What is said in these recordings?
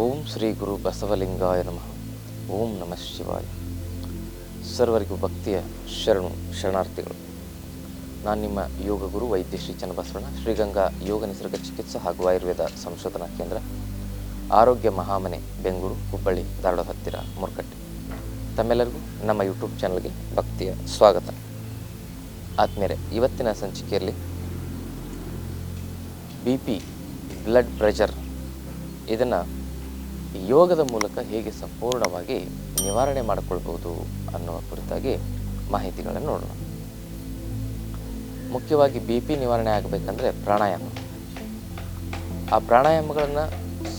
ಓಂ ಶ್ರೀ ಗುರು ಬಸವಲಿಂಗಾಯ ನಮಃ. ಓಂ ನಮಃ ಶಿವಾಯ. ಸರ್ವರಿಗೂ ಭಕ್ತಿಯ ಶರಣು ಶರಣಾರ್ಥಿಗಳು. ನಾನು ನಿಮ್ಮ ಯೋಗ ಗುರು ವೈದ್ಯ ಶ್ರೀ ಚನ್ನಬಸವಣ್ಣ, ಶ್ರೀಗಂಗಾ ಯೋಗ ನಿಸರ್ಗ ಚಿಕಿತ್ಸಾ ಹಾಗೂ ಆಯುರ್ವೇದ ಸಂಶೋಧನಾ ಕೇಂದ್ರ, ಆರೋಗ್ಯ ಮಹಾಮನೆ, ಬೆಂಗಳೂರು, ಹುಬ್ಬಳ್ಳಿ, ಧಾರವಾಡ ಹತ್ತಿರ, ಮುರ್ಕಟ್ಟೆ. ತಮ್ಮೆಲ್ಲರಿಗೂ ನಮ್ಮ ಯೂಟ್ಯೂಬ್ ಚಾನಲ್ಗೆ ಭಕ್ತಿಯ ಸ್ವಾಗತ. ಆದ್ಮೇಲೆ ಇವತ್ತಿನ ಸಂಚಿಕೆಯಲ್ಲಿ ಬಿ ಪಿ ಬ್ಲಡ್ ಪ್ರೆಷರ್ ಇದನ್ನು ಯೋಗದ ಮೂಲಕ ಹೇಗೆ ಸಂಪೂರ್ಣವಾಗಿ ನಿವಾರಣೆ ಮಾಡಿಕೊಳ್ಬೋದು ಅನ್ನುವ ಕುರಿತಾಗಿ ಮಾಹಿತಿಗಳನ್ನು ನೋಡೋಣ. ಮುಖ್ಯವಾಗಿ ಬಿ ಪಿ ನಿವಾರಣೆ ಆಗಬೇಕಂದ್ರೆ ಪ್ರಾಣಾಯಾಮ. ಆ ಪ್ರಾಣಾಯಾಮಗಳನ್ನು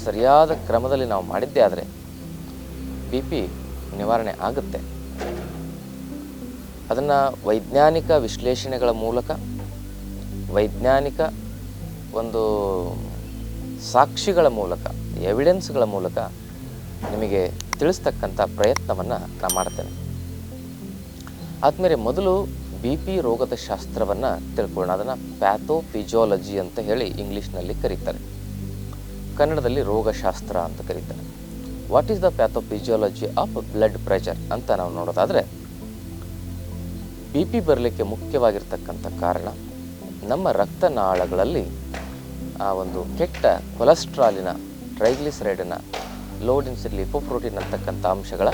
ಸರಿಯಾದ ಕ್ರಮದಲ್ಲಿ ನಾವು ಮಾಡಿದ್ದೇ ಆದರೆ ಬಿ ಪಿ ನಿವಾರಣೆ ಆಗುತ್ತೆ. ಅದನ್ನು ವೈಜ್ಞಾನಿಕ ವಿಶ್ಲೇಷಣೆಗಳ ಮೂಲಕ, ವೈಜ್ಞಾನಿಕ ಒಂದು ಸಾಕ್ಷಿಗಳ ಮೂಲಕ ಎವಿಡೆನ್ಸ್ಗಳ ಮೂಲಕ ನಿಮಗೆ ತಿಳಿಸ್ತಕ್ಕಂಥ ಪ್ರಯತ್ನವನ್ನು ನಾನು ಮಾಡ್ತೇನೆ. ಆದಮೇಲೆ ಮೊದಲು ಬಿ ಪಿ ರೋಗದ ಶಾಸ್ತ್ರವನ್ನು ತಿಳ್ಕೊಳ್ಳೋಣ. ಅದನ್ನು ಪ್ಯಾಥೋಫಿಜಿಯಾಲಜಿ ಅಂತ ಹೇಳಿ ಇಂಗ್ಲೀಷ್ನಲ್ಲಿ ಕರೀತಾರೆ. ಕನ್ನಡದಲ್ಲಿ ರೋಗಶಾಸ್ತ್ರ ಅಂತ ಕರೀತಾರೆ. What is the pathophysiology of blood pressure ಅಂತ ನಾವು ನೋಡೋದಾದರೆ, ಬಿ ಪಿ ಬರಲಿಕ್ಕೆ ಮುಖ್ಯವಾಗಿರ್ತಕ್ಕಂಥ ಕಾರಣ ನಮ್ಮ ರಕ್ತನಾಳಗಳಲ್ಲಿ ಆ ಒಂದು ಕೆಟ್ಟ ಕೊಲೆಸ್ಟ್ರಾಲಿನ ಟ್ರೈಗ್ಲಿಸರೈಡಿನ ಲೋ ಡೆನ್ಸಿಟಿ ಲಿಪೋಪ್ರೋಟೀನ್ ಅಂತಕ್ಕಂಥ ಅಂಶಗಳ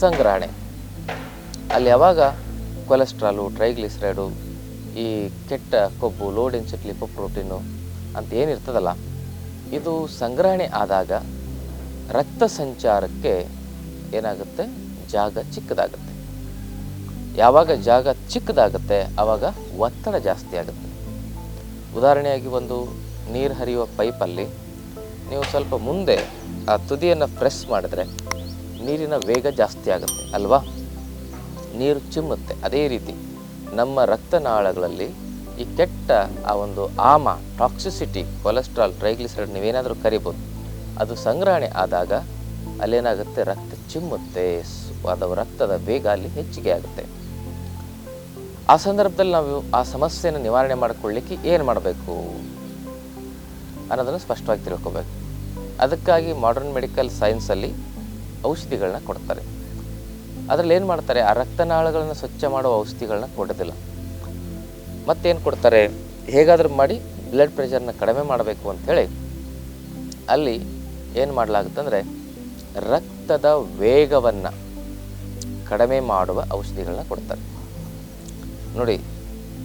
ಸಂಗ್ರಹಣೆ. ಅಲ್ಲಿ ಯಾವಾಗ ಕೊಲೆಸ್ಟ್ರಾಲು ಟ್ರೈಗ್ಲಿಸರೈಡು ಈ ಕೆಟ್ಟ ಕೊಬ್ಬು ಲೋ ಡೆನ್ಸಿಟಿ ಲಿಪೋಪ್ರೋಟೀನು ಅಂತ ಏನಿರ್ತದಲ್ಲ, ಇದು ಸಂಗ್ರಹಣೆ ಆದಾಗ ರಕ್ತ ಸಂಚಾರಕ್ಕೆ ಏನಾಗುತ್ತೆ? ಜಾಗ ಚಿಕ್ಕದಾಗುತ್ತೆ. ಯಾವಾಗ ಜಾಗ ಚಿಕ್ಕದಾಗುತ್ತೆ? ಆವಾಗ ಒತ್ತಡ ಜಾಸ್ತಿ ಆಗುತ್ತೆ. ಉದಾಹರಣೆಯಾಗಿ ಒಂದು ನೀರು ಹರಿಯುವ ಪೈಪಲ್ಲಿ ನೀವು ಸ್ವಲ್ಪ ಮುಂದೆ ಆ ತುದಿಯನ್ನು ಪ್ರೆಸ್ ಮಾಡಿದ್ರೆ ನೀರಿನ ವೇಗ ಜಾಸ್ತಿ ಆಗುತ್ತೆ, ಅಲ್ವಾ? ನೀರು ಚಿಮ್ಮುತ್ತೆ. ಅದೇ ರೀತಿ ನಮ್ಮ ರಕ್ತನಾಳಗಳಲ್ಲಿ ಈ ಕೆಟ್ಟ ಆ ಒಂದು ಆಮ ಟಾಕ್ಸಿಸಿಟಿ ಕೊಲೆಸ್ಟ್ರಾಲ್ ಟ್ರೈಗ್ಲಿಸರೈಡ್ ನೀವೇನಾದರೂ ಕರಿಬೋದು, ಅದು ಸಂಗ್ರಹಣೆ ಆದಾಗ ಅಲ್ಲೇನಾಗುತ್ತೆ? ರಕ್ತ ಚಿಮ್ಮುತ್ತೆ. ಅದು ರಕ್ತದ ವೇಗ ಅಲ್ಲಿ ಹೆಚ್ಚಿಗೆ ಆಗುತ್ತೆ. ಆ ಸಂದರ್ಭದಲ್ಲಿ ನಾವು ಆ ಸಮಸ್ಯೆಯನ್ನು ನಿವಾರಣೆ ಮಾಡಿಕೊಳ್ಳಿಕ್ಕೆ ಏನು ಮಾಡಬೇಕು ಅನ್ನೋದನ್ನು ಸ್ಪಷ್ಟವಾಗಿ ತಿಳ್ಕೊಬೇಕು. ಅದಕ್ಕಾಗಿ ಮಾಡರ್ನ್ ಮೆಡಿಕಲ್ ಸೈನ್ಸಲ್ಲಿ ಔಷಧಿಗಳನ್ನ ಕೊಡ್ತಾರೆ. ಅದರಲ್ಲಿ ಏನು ಮಾಡ್ತಾರೆ? ಆ ರಕ್ತನಾಳಗಳನ್ನು ಸ್ವಚ್ಛ ಮಾಡುವ ಔಷಧಿಗಳನ್ನ ಕೊಡೋದಿಲ್ಲ. ಮತ್ತೇನು ಕೊಡ್ತಾರೆ? ಹೇಗಾದರೂ ಮಾಡಿ ಬ್ಲಡ್ ಪ್ರೆಷರ್ನ ಕಡಿಮೆ ಮಾಡಬೇಕು ಅಂಥೇಳಿ ಅಲ್ಲಿ ಏನು ಮಾಡಲಾಗುತ್ತಂದರೆ ರಕ್ತದ ವೇಗವನ್ನು ಕಡಿಮೆ ಮಾಡುವ ಔಷಧಿಗಳನ್ನ ಕೊಡ್ತಾರೆ. ನೋಡಿ,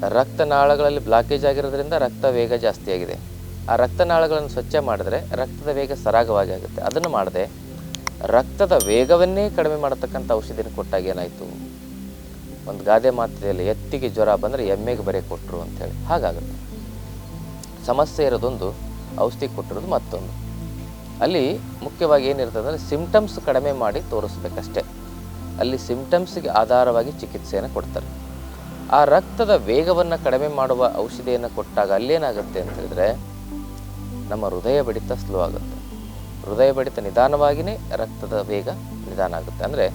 ರಕ್ತನಾಳಗಳಲ್ಲಿ ಬ್ಲಾಕೇಜ್ ಆಗಿರೋದ್ರಿಂದ ರಕ್ತ ವೇಗ ಜಾಸ್ತಿ ಆಗಿದೆ. ಆ ರಕ್ತನಾಳಗಳನ್ನು ಸ್ವಚ್ಛ ಮಾಡಿದ್ರೆ ರಕ್ತದ ವೇಗ ಸರಾಗವಾಗಿ ಆಗುತ್ತೆ. ಅದನ್ನು ಮಾಡದೆ ರಕ್ತದ ವೇಗವನ್ನೇ ಕಡಿಮೆ ಮಾಡತಕ್ಕಂಥ ಔಷಧಿನ ಕೊಟ್ಟಾಗ ಏನಾಯಿತು? ಒಂದು ಗಾದೆ ಮಾತ್ರೆಯಲ್ಲಿ ಎತ್ತಿಗೆ ಜ್ವರ ಬಂದರೆ ಎಮ್ಮೆಗೆ ಬರೆ ಕೊಟ್ಟರು ಅಂಥೇಳಿ. ಹಾಗಾಗುತ್ತೆ. ಸಮಸ್ಯೆ ಇರೋದೊಂದು, ಔಷಧಿ ಕೊಟ್ಟಿರೋದು ಮತ್ತೊಂದು. ಅಲ್ಲಿ ಮುಖ್ಯವಾಗಿ ಏನಿರ್ತದೆ ಅಂದರೆ ಸಿಮ್ಟಮ್ಸ್ ಕಡಿಮೆ ಮಾಡಿ ತೋರಿಸ್ಬೇಕಷ್ಟೇ. ಅಲ್ಲಿ ಸಿಮ್ಟಮ್ಸ್ಗೆ ಆಧಾರವಾಗಿ ಚಿಕಿತ್ಸೆಯನ್ನು ಕೊಡ್ತಾರೆ. ಆ ರಕ್ತದ ವೇಗವನ್ನು ಕಡಿಮೆ ಮಾಡುವ ಔಷಧಿಯನ್ನು ಕೊಟ್ಟಾಗ ಅಲ್ಲೇನಾಗುತ್ತೆ ಅಂತ ಹೇಳಿದ್ರೆ ನಮ್ಮ ಹೃದಯ ಬಡಿತ ಸ್ಲೋ ಆಗುತ್ತೆ. ಹೃದಯ ಬಡಿತ ನಿಧಾನವಾಗಿಯೇ ರಕ್ತದ ವೇಗ ನಿಧಾನ ಆಗುತ್ತೆ. ಅಂದರೆ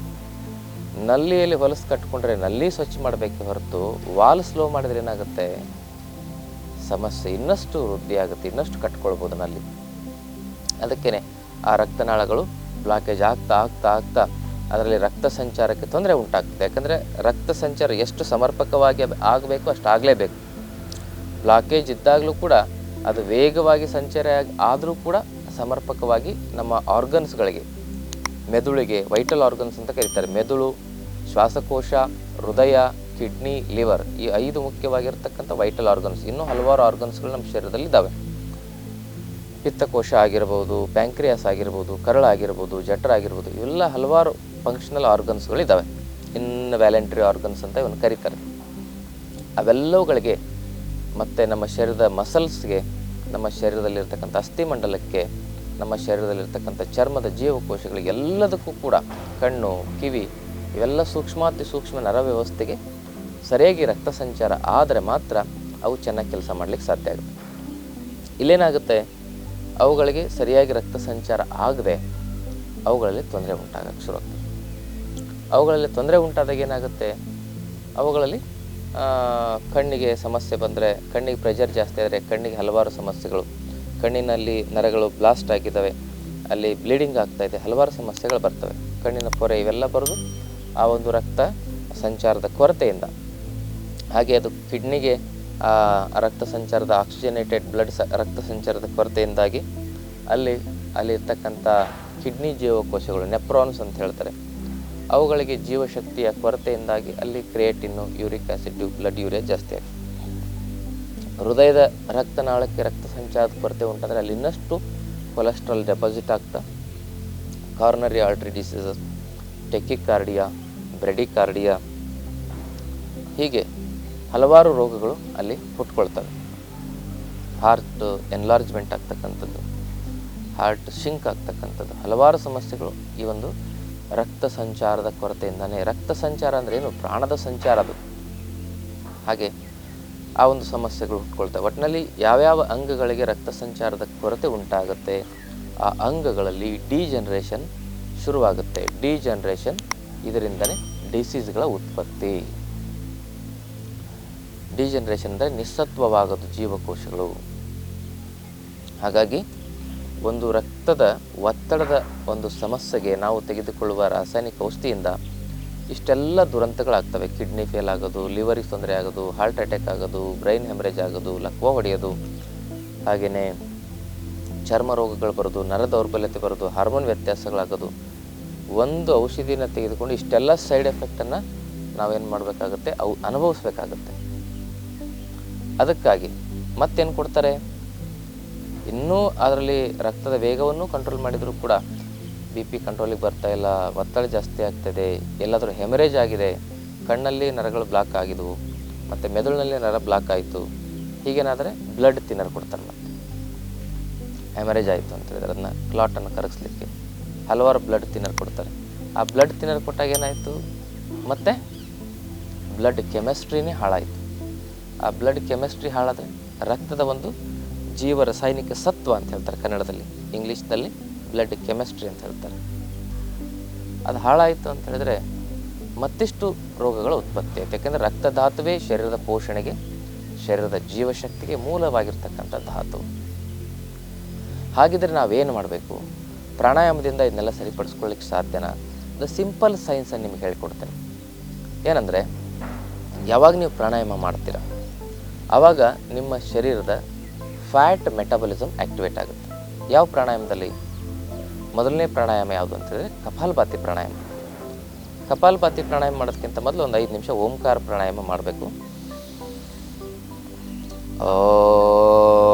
ನಲ್ಲಿಯಲ್ಲಿ ಹೊಲಸು ಕಟ್ಕೊಂಡ್ರೆ ನಲ್ಲಿ ಸ್ವಚ್ಛ ಮಾಡಬೇಕೆ ಹೊರತು ವಾಲ್ ಸ್ಲೋ ಮಾಡಿದ್ರೆ ಏನಾಗುತ್ತೆ? ಸಮಸ್ಯೆ ಇನ್ನಷ್ಟು ವೃದ್ಧಿ ಆಗುತ್ತೆ, ಇನ್ನಷ್ಟು ಕಟ್ಕೊಳ್ಬೋದು ನಲ್ಲಿ. ಅದಕ್ಕೇ ಆ ರಕ್ತನಾಳಗಳು ಬ್ಲಾಕೇಜ್ ಆಗ್ತಾ ಆಗ್ತಾ ಆಗ್ತಾ ಅದರಲ್ಲಿ ರಕ್ತ ಸಂಚಾರಕ್ಕೆ ತೊಂದರೆ ಉಂಟಾಗ್ತದೆ. ಯಾಕಂದರೆ ರಕ್ತ ಸಂಚಾರ ಎಷ್ಟು ಸಮರ್ಪಕವಾಗಿ ಆಗಬೇಕು ಅಷ್ಟು ಆಗಲೇಬೇಕು. ಬ್ಲಾಕೇಜ್ ಇದ್ದಾಗಲೂ ಕೂಡ ಅದು ವೇಗವಾಗಿ ಸಂಚಾರ ಆದರೂ ಕೂಡ ಸಮರ್ಪಕವಾಗಿ ನಮ್ಮ ಆರ್ಗನ್ಸ್ಗಳಿಗೆ ಮೆದುಳಿಗೆ ವೈಟಲ್ ಆರ್ಗನ್ಸ್ ಅಂತ ಕರೀತಾರೆ. ಮೆದುಳು, ಶ್ವಾಸಕೋಶ, ಹೃದಯ ಕಿಡ್ನಿ ಲಿವರ್ ಈ ಐದು ಮುಖ್ಯವಾಗಿರ್ತಕ್ಕಂಥ ವೈಟಲ್ ಆರ್ಗನ್ಸ್ ಇನ್ನೂ ಹಲವಾರು ಆರ್ಗನ್ಸ್ಗಳು ನಮ್ಮ ಶರೀರದಲ್ಲಿ ಇದ್ದಾವೆ ಪಿತ್ತಕೋಶ ಆಗಿರ್ಬೋದು ಪ್ಯಾಂಕ್ರಿಯಾಸ್ ಆಗಿರ್ಬೋದು, ಕರಳ ಆಗಿರ್ಬೋದು, ಜಠರ ಆಗಿರ್ಬೋದು ಇವೆಲ್ಲ ಹಲವಾರು ಫಂಕ್ಷನಲ್ ಆರ್ಗನ್ಸ್ಗಳಿದ್ದಾವೆ ಇನ್ನು ವ್ಯಾಲೆಂಟ್ರಿ ಆರ್ಗನ್ಸ್ ಅಂತ ಒಂದು ಕರೀತಾರೆ. ಅವೆಲ್ಲವುಗಳಿಗೆ ಮತ್ತು ನಮ್ಮ ಶರೀರದ ಮಸಲ್ಸ್ಗೆ ನಮ್ಮ ಶರೀರದಲ್ಲಿರ್ತಕ್ಕಂಥ ಅಸ್ಥಿಮಂಡಲಕ್ಕೆ, ನಮ್ಮ ಶರೀರದಲ್ಲಿರ್ತಕ್ಕಂಥ ಚರ್ಮದ ಜೀವಕೋಶಗಳಿಗೆ ಎಲ್ಲದಕ್ಕೂ ಕೂಡ ಕಣ್ಣು, ಕಿವಿ ಇವೆಲ್ಲ ಸೂಕ್ಷ್ಮಾತಿ ಸೂಕ್ಷ್ಮ ನರ ವ್ಯವಸ್ಥೆಗೆ ಸರಿಯಾಗಿ ರಕ್ತ ಸಂಚಾರ ಆದರೆ ಮಾತ್ರ ಅವು ಚೆನ್ನಾಗಿ ಕೆಲಸ ಮಾಡಲಿಕ್ಕೆ ಸಾಧ್ಯ ಆಗುತ್ತೆ. ಇಲ್ಲೇನಾಗುತ್ತೆ? ಅವುಗಳಿಗೆ ಸರಿಯಾಗಿ ರಕ್ತ ಸಂಚಾರ ಆಗದೆ ಅವುಗಳಲ್ಲಿ ತೊಂದರೆ ಉಂಟಾಗಕ್ಕೆ ಶುರು ಅವುಗಳಲ್ಲಿ ತೊಂದರೆ ಉಂಟಾದಾಗ ಏನಾಗುತ್ತೆ? ಅವುಗಳಲ್ಲಿ ಕಣ್ಣಿಗೆ ಸಮಸ್ಯೆ ಬಂದರೆ, ಕಣ್ಣಿಗೆ ಪ್ರೆಷರ್ ಜಾಸ್ತಿ ಆದರೆ ಕಣ್ಣಿಗೆ ಹಲವಾರು ಸಮಸ್ಯೆಗಳು. ಕಣ್ಣಿನಲ್ಲಿ ನರಗಳು ಬ್ಲಾಸ್ಟ್ ಆಗಿದ್ದಾವೆ. ಅಲ್ಲಿ ಬ್ಲೀಡಿಂಗ್ ಆಗ್ತಾ ಇದೆ. ಹಲವಾರು ಸಮಸ್ಯೆಗಳು ಬರ್ತವೆ. ಕಣ್ಣಿನ ಪೊರೆ ಇವೆಲ್ಲ ಬರೋದು ಆ ಒಂದು ರಕ್ತ ಸಂಚಾರದ ಕೊರತೆಯಿಂದ. ಹಾಗೆ ಅದು ಕಿಡ್ನಿಗೆ ಆ, ರಕ್ತ ಸಂಚಾರದ ಆಕ್ಸಿಜನೇಟೆಡ್ ಬ್ಲಡ್ ಸ, ರಕ್ತ ಸಂಚಾರದ ಕೊರತೆಯಿಂದಾಗಿ ಅಲ್ಲಿ, ಅಲ್ಲಿರ್ತಕ್ಕಂಥ ಕಿಡ್ನಿ ಜೀವಕೋಶಗಳು ನೆಪ್ರಾನ್ಸ್ ಅಂತ ಹೇಳ್ತಾರೆ. ಅವುಗಳಿಗೆ ಜೀವಶಕ್ತಿಯ ಕೊರತೆಯಿಂದಾಗಿ ಅಲ್ಲಿ creatinine uric acid blood urea ಜಾಸ್ತಿ ಆಗುತ್ತೆ ಹೃದಯದ ರಕ್ತನಾಳಕ್ಕೆ ರಕ್ತ ಸಂಚಾರದ ಕೊರತೆ ಉಂಟಂದರೆ ಅಲ್ಲಿ ಇನ್ನಷ್ಟು ಕೊಲೆಸ್ಟ್ರಾಲ್ ಡೆಪಾಸಿಟ್ ಆಗ್ತಾ coronary artery diseases tachycardia bradycardia ಹೀಗೆ ಹಲವಾರು ರೋಗಗಳು ಅಲ್ಲಿ ಹುಟ್ಕೊಳ್ತವೆ. ಹಾರ್ಟ್ ಎನ್ಲಾರ್ಜ್ಮೆಂಟ್ ಆಗ್ತಕ್ಕಂಥದ್ದು ಹಾರ್ಟ್ ಶಿಂಕ್ ಆಗ್ತಕ್ಕಂಥದ್ದು, ಹಲವಾರು ಸಮಸ್ಯೆಗಳು ಈ ಒಂದು ರಕ್ತ ಸಂಚಾರದ ಕೊರತೆಯಿಂದನೇ. ರಕ್ತ ಸಂಚಾರ ಅಂದರೆ ಏನು? ಪ್ರಾಣದ ಸಂಚಾರ ಅದು. ಹಾಗೆ ಆ ಒಂದು ಸಮಸ್ಯೆಗಳು ಹುಟ್ಕೊಳ್ತವೆ. ಒಟ್ಟಿನಲ್ಲಿ ಯಾವ್ಯಾವ ಅಂಗಗಳಿಗೆ ರಕ್ತ ಸಂಚಾರದ ಕೊರತೆ ಉಂಟಾಗುತ್ತೆ? ಆ ಅಂಗಗಳಲ್ಲಿ ಡಿಜನರೇಷನ್ ಶುರುವಾಗುತ್ತೆ. ಡಿಜನರೇಷನ್ ಇದರಿಂದನೇ ಡಿಸೀಸ್ಗಳ ಉತ್ಪತ್ತಿ. ಡಿಜನರೇಷನ್ ಅಂದರೆ ನಿಸ್ಸತ್ವವಾಗದು ಜೀವಕೋಶಗಳು. ಹಾಗಾಗಿ ಒಂದು ರಕ್ತದ ಒತ್ತಡದ ಒಂದು ಸಮಸ್ಯೆಗೆ ನಾವು ತೆಗೆದುಕೊಳ್ಳುವ ರಾಸಾಯನಿಕ ಔಷಧಿಯಿಂದ ಇಷ್ಟೆಲ್ಲ ದುರಂತಗಳಾಗ್ತವೆ. ಕಿಡ್ನಿ ಫೇಲ್ ಆಗೋದು ಲಿವರಿಗೆ ತೊಂದರೆ ಆಗೋದು, ಹಾರ್ಟ್ ಅಟ್ಯಾಕ್ ಆಗೋದು, ಬ್ರೈನ್ ಹೆಮರೇಜ್ ಆಗೋದು, ಲಕ್ವ ಹೊಡೆಯೋದು, ಹಾಗೆಯೇ ಚರ್ಮ ರೋಗಗಳು ಬರೋದು, ನರ ದೌರ್ಬಲ್ಯತೆ ಬರೋದು, ಹಾರ್ಮೋನ್ ವ್ಯತ್ಯಾಸಗಳಾಗೋದು. ಒಂದು ಔಷಧಿನ ತೆಗೆದುಕೊಂಡು ಇಷ್ಟೆಲ್ಲ ಸೈಡ್ ಎಫೆಕ್ಟನ್ನು ನಾವೇನು ಮಾಡಬೇಕಾಗುತ್ತೆ? ಅವು ಅನುಭವಿಸ್ಬೇಕಾಗತ್ತೆ. ಅದಕ್ಕಾಗಿ ಮತ್ತೇನು ಕೊಡ್ತಾರೆ? ಇನ್ನೂ ಅದರಲ್ಲಿ ರಕ್ತದ ವೇಗವನ್ನು ಕಂಟ್ರೋಲ್ ಮಾಡಿದರೂ ಕೂಡ ಬಿ ಪಿ ಕಂಟ್ರೋಲಿಗೆ ಬರ್ತಾ ಇಲ್ಲ, ಒತ್ತಡ ಜಾಸ್ತಿ ಆಗ್ತದೆ, ಎಲ್ಲಾದರೂ ಹೆಮರೇಜ್ ಆಗಿದೆ, ಕಣ್ಣಲ್ಲಿ ನರಗಳು ಬ್ಲಾಕ್ ಆಗಿದ್ವು, ಮತ್ತು ಮೆದುಳಿನಲ್ಲಿ ನರ ಬ್ಲಾಕ್ ಆಯಿತು, ಹೀಗೇನಾದರೆ ಬ್ಲಡ್ ತಿನ್ನರ್ ಕೊಡ್ತಾರೆ ಮತ್ತೆ. ಹೆಮರೇಜ್ ಆಯಿತು ಅಂತ ಹೇಳಿದ್ರೆ ಅದನ್ನ ಕ್ಲಾಟನ್ನು ಕರಗಿಸ್ಲಿಕ್ಕೆ ಹಲವಾರು ಬ್ಲಡ್ ತಿನ್ನರ್ ಕೊಡ್ತಾರೆ. ಆ ಬ್ಲಡ್ ತಿನ್ನರ್ ಕೊಟ್ಟಾಗ ಏನಾಯಿತು? ಮತ್ತು ಬ್ಲಡ್ ಕೆಮಿಸ್ಟ್ರಿನೇ ಹಾಳಾಯಿತು. ಆ ಬ್ಲಡ್ ಕೆಮಿಸ್ಟ್ರಿ ಹಾಳಾದರೆ ರಕ್ತದ ಒಂದು ಜೀವ ರಾಸಾಯನಿಕ ಸತ್ವ ಅಂತ ಹೇಳ್ತಾರೆ ಕನ್ನಡದಲ್ಲಿ, ಇಂಗ್ಲೀಷ್ನಲ್ಲಿ ಬ್ಲಡ್ ಕೆಮಿಸ್ಟ್ರಿ ಅಂತ ಹೇಳ್ತಾರೆ. ಅದು ಹಾಳಾಯಿತು ಅಂತ ಹೇಳಿದ್ರೆ ಮತ್ತಿಷ್ಟು ರೋಗಗಳ ಉತ್ಪತ್ತಿ ಆಯಿತು. ಯಾಕೆಂದರೆ ರಕ್ತಧಾತುವೇ ಶರೀರದ ಪೋಷಣೆಗೆ, ಶರೀರದ ಜೀವಶಕ್ತಿಗೆ ಮೂಲವಾಗಿರ್ತಕ್ಕಂಥ ಧಾತು. ಹಾಗಿದ್ರೆ ನಾವೇನು ಮಾಡಬೇಕು? ಪ್ರಾಣಾಯಾಮದಿಂದ ಇದನ್ನೆಲ್ಲ ಸರಿಪಡಿಸ್ಕೊಳ್ಳಿಕ್ಕೆ ಸಾಧ್ಯನಾ? ದ ಸಿಂಪಲ್ ಸೈನ್ಸನ್ನು ನಿಮ್ಗೆ ಹೇಳ್ಕೊಡ್ತೇನೆ. ಏನಂದರೆ, ಯಾವಾಗ ನೀವು ಪ್ರಾಣಾಯಾಮ ಮಾಡ್ತೀರ ಆವಾಗ ನಿಮ್ಮ ಶರೀರದ ಫ್ಯಾಟ್ ಮೆಟಾಬಲಿಸಮ್ ಆ್ಯಕ್ಟಿವೇಟ್ ಆಗುತ್ತೆ. ಯಾವ ಪ್ರಾಣಾಯಾಮದಲ್ಲಿ? ಮೊದಲನೇ ಪ್ರಾಣಾಯಾಮ ಯಾವುದು ಅಂತಂದರೆ ಕಪಾಲಭಾತಿ ಪ್ರಾಣಾಯಾಮ. ಕಪಾಲಭಾತಿ ಪ್ರಾಣಾಯಾಮ ಮಾಡೋದಕ್ಕಿಂತ ಮೊದಲು ಒಂದು ಐದು ನಿಮಿಷ ಓಂಕಾರ ಪ್ರಾಣಾಯಾಮ ಮಾಡಬೇಕು. ಈಗ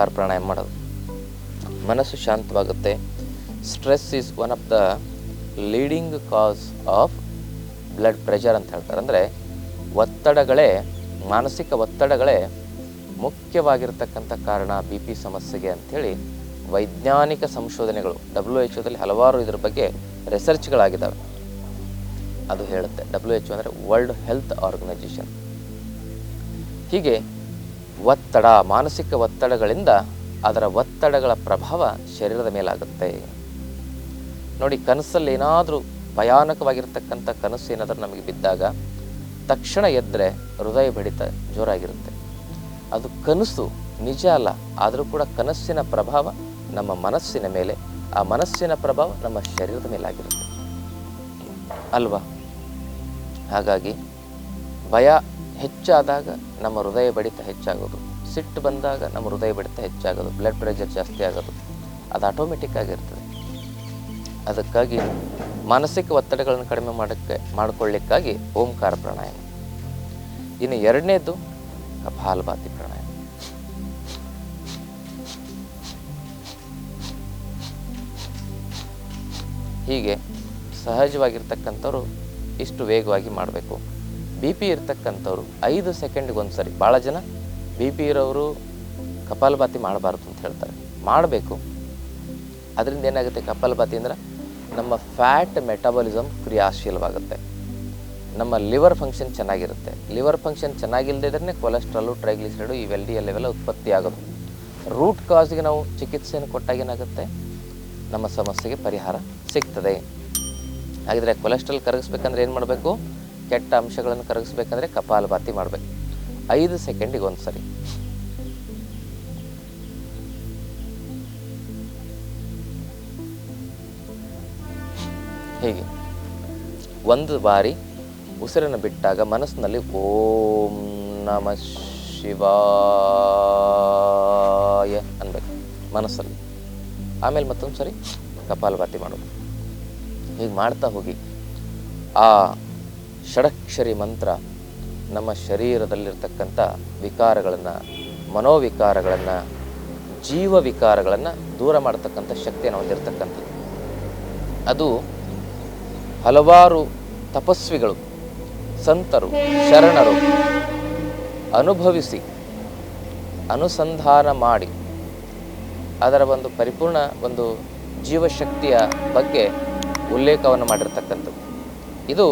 ಓಂಕಾರ ಪ್ರಾಣಾಯಾಮ ಮಾಡೋದು. ಮನಸ್ಸು ಶಾಂತವಾಗುತ್ತೆ. Stress is one of the leading cause of blood pressure ಅಂತ ಹೇಳ್ತಾರೆ. ಅಂದರೆ ಒತ್ತಡಗಳೇ, ಮಾನಸಿಕ ಒತ್ತಡಗಳೇ ಮುಖ್ಯವಾಗಿರ್ತಕ್ಕಂಥ ಕಾರಣ ಬಿ ಪಿ ಸಮಸ್ಯೆಗೆ ಅಂಥೇಳಿ ವೈಜ್ಞಾನಿಕ ಸಂಶೋಧನೆಗಳು ಡಬ್ಲ್ಯೂ ಎಚ್ ಒದಲ್ಲಿ ಹಲವಾರು ಇದ್ರ ಬಗ್ಗೆ ರಿಸರ್ಚ್ಗಳಾಗಿದ್ದಾವೆ ಅದು ಹೇಳುತ್ತೆ. ಡಬ್ಲ್ಯೂ ಎಚ್ ಅಂದರೆ ವರ್ಲ್ಡ್ ಹೆಲ್ತ್ ಆರ್ಗನೈಜೇಷನ್ ಹೀಗೆ ಒತ್ತಡ, ಮಾನಸಿಕ ಒತ್ತಡಗಳಿಂದ ಅದರ ಒತ್ತಡಗಳ ಪ್ರಭಾವ ಶರೀರದ ಮೇಲಾಗುತ್ತೆ. ನೋಡಿ, ಕನಸಲ್ಲಿ ಏನಾದರೂ ಭಯಾನಕವಾಗಿರ್ತಕ್ಕಂಥ ಕನಸು ಏನಾದರೂ ನಮಗೆ ಬಿದ್ದಾಗ ತಕ್ಷಣ ಎದ್ದರೆ ಹೃದಯ ಬಡಿತ ಜೋರಾಗಿರುತ್ತೆ. ಅದು ಕನಸು, ನಿಜ ಅಲ್ಲ, ಆದರೂ ಕೂಡ ಕನಸಿನ ಪ್ರಭಾವ ನಮ್ಮ ಮನಸ್ಸಿನ ಮೇಲೆ, ಆ ಮನಸ್ಸಿನ ಪ್ರಭಾವ ನಮ್ಮ ಶರೀರದ ಮೇಲಾಗಿರುತ್ತೆ. ಅಲ್ವಾ? ಹಾಗಾಗಿ ಭಯ ಹೆಚ್ಚಾದಾಗ ನಮ್ಮ ಹೃದಯ ಬಡಿತ ಹೆಚ್ಚಾಗೋದು. ಸಿಟ್ಟು ಬಂದಾಗ ನಮ್ಮ ಹೃದಯ ಬಡಿತ ಹೆಚ್ಚಾಗೋದು. ಬ್ಲಡ್ ಪ್ರೆಷರ್ ಜಾಸ್ತಿ ಆಗೋದು. ಅದು ಆಟೋಮೆಟಿಕ್ ಆಗಿರ್ತದೆ. ಅದಕ್ಕಾಗಿ ಮಾನಸಿಕ ಒತ್ತಡಗಳನ್ನು ಕಡಿಮೆ ಮಾಡೋಕ್ಕೆ, ಮಾಡಿಕೊಳ್ಳಿಕ್ಕಾಗಿ ಓಂಕಾರ ಪ್ರಾಣಾಯಾಮ. ಇನ್ನು ಎರಡನೇದು ಕಪಾಲಭಾತಿ ಪ್ರಾಣಾಯಾಮ. ಹೀಗೆ ಸಹಜವಾಗಿರ್ತಕ್ಕಂಥವ್ರು ಇಷ್ಟು ವೇಗವಾಗಿ ಮಾಡಬೇಕು. ಬಿ ಪಿ ಇರ್ತಕ್ಕಂಥವ್ರು ಐದು ಸೆಕೆಂಡ್ಗೆ ಒಂದು ಸರಿ ಭಾಳ ಜನ ಬಿ ಪಿ ಇರೋರು ಕಪಾಲಭಾತಿ ಮಾಡಬಾರ್ದು ಅಂತ ಹೇಳ್ತಾರೆ. ಮಾಡಬೇಕು. ಅದರಿಂದ ಏನಾಗುತ್ತೆ ಕಪಾಲಭಾತಿ ಅಂದ್ರೆ ನಮ್ಮ ಫ್ಯಾಟ್ ಮೆಟಬಾಲಿಸಮ್ ಕ್ರಿಯಾಶೀಲವಾಗುತ್ತೆ. ನಮ್ಮ ಲಿವರ್ ಫಂಕ್ಷನ್ ಚೆನ್ನಾಗಿರುತ್ತೆ. ಲಿವರ್ ಫಂಕ್ಷನ್ ಚೆನ್ನಾಗಿಲ್ಲದಿದ್ರೆ ಕೊಲೆಸ್ಟ್ರಾಲು ಟ್ರೈಗ್ಲಿಸರೈಡು ಈ ಡಿ ಎಲ್ ಇವೆಲ್ಲ ಉತ್ಪತ್ತಿ ಆಗೋದು. ರೂಟ್ ಕಾಸ್ಗೆ ನಾವು ಚಿಕಿತ್ಸೆಯನ್ನು ಕೊಟ್ಟಾಗ ಏನಾಗುತ್ತೆ? ನಮ್ಮ ಸಮಸ್ಯೆಗೆ ಪರಿಹಾರ ಸಿಗ್ತದೆ. ಹಾಗಿದ್ರೆ ಕೊಲೆಸ್ಟ್ರಾಲ್ ಕರಗಿಸ್ಬೇಕಂದ್ರೆ ಏನು ಮಾಡಬೇಕು? ಕೆಟ್ಟ ಅಂಶಗಳನ್ನು ಕರಗಿಸ್ಬೇಕಂದ್ರೆ ಕಪಾಲಭಾತಿ ಮಾಡಬೇಕು. ಐದು ಸೆಕೆಂಡಿಗೆ ಒಂದು ಸರಿ. ಹೀಗೆ. ಒಂದು ಬಾರಿ ಉಸಿರನ್ನು ಬಿಟ್ಟಾಗ ಮನಸ್ಸಿನಲ್ಲಿ ಓಂ ನಮ ಶಿವಾಯ ಅನ್ಬೇಕು ಮನಸ್ಸಲ್ಲಿ. ಆಮೇಲೆ ಮತ್ತೊಂದು ಸರಿ ಕಪಾಲಭಾತಿ ಮಾಡೋದು ಹೀಗೆ ಮಾಡ್ತಾ ಹೋಗಿ ಆ ಷಡಕ್ಷರಿ ಮಂತ್ರ ನಮ್ಮ ಶರೀರದಲ್ಲಿರ್ತಕ್ಕಂಥ ವಿಕಾರಗಳನ್ನು, ಮನೋವಿಕಾರಗಳನ್ನು ಜೀವ ವಿಕಾರಗಳನ್ನು ದೂರ ಮಾಡತಕ್ಕಂಥ ಶಕ್ತಿಯನ್ನು ಹೊಂದಿರತಕ್ಕಂಥದ್ದು. ಅದು ಹಲವಾರು ತಪಸ್ವಿಗಳು, ಸಂತರು, ಶರಣರು ಅನುಭವಿಸಿ, ಅನುಸಂಧಾನ ಮಾಡಿ, ಅದರ ಒಂದು ಪರಿಪೂರ್ಣ ಒಂದು ಜೀವಶಕ್ತಿಯ ಬಗ್ಗೆ ಉಲ್ಲೇಖವನ್ನು ಮಾಡಿರ್ತಕ್ಕಂಥದ್ದು. ಇದು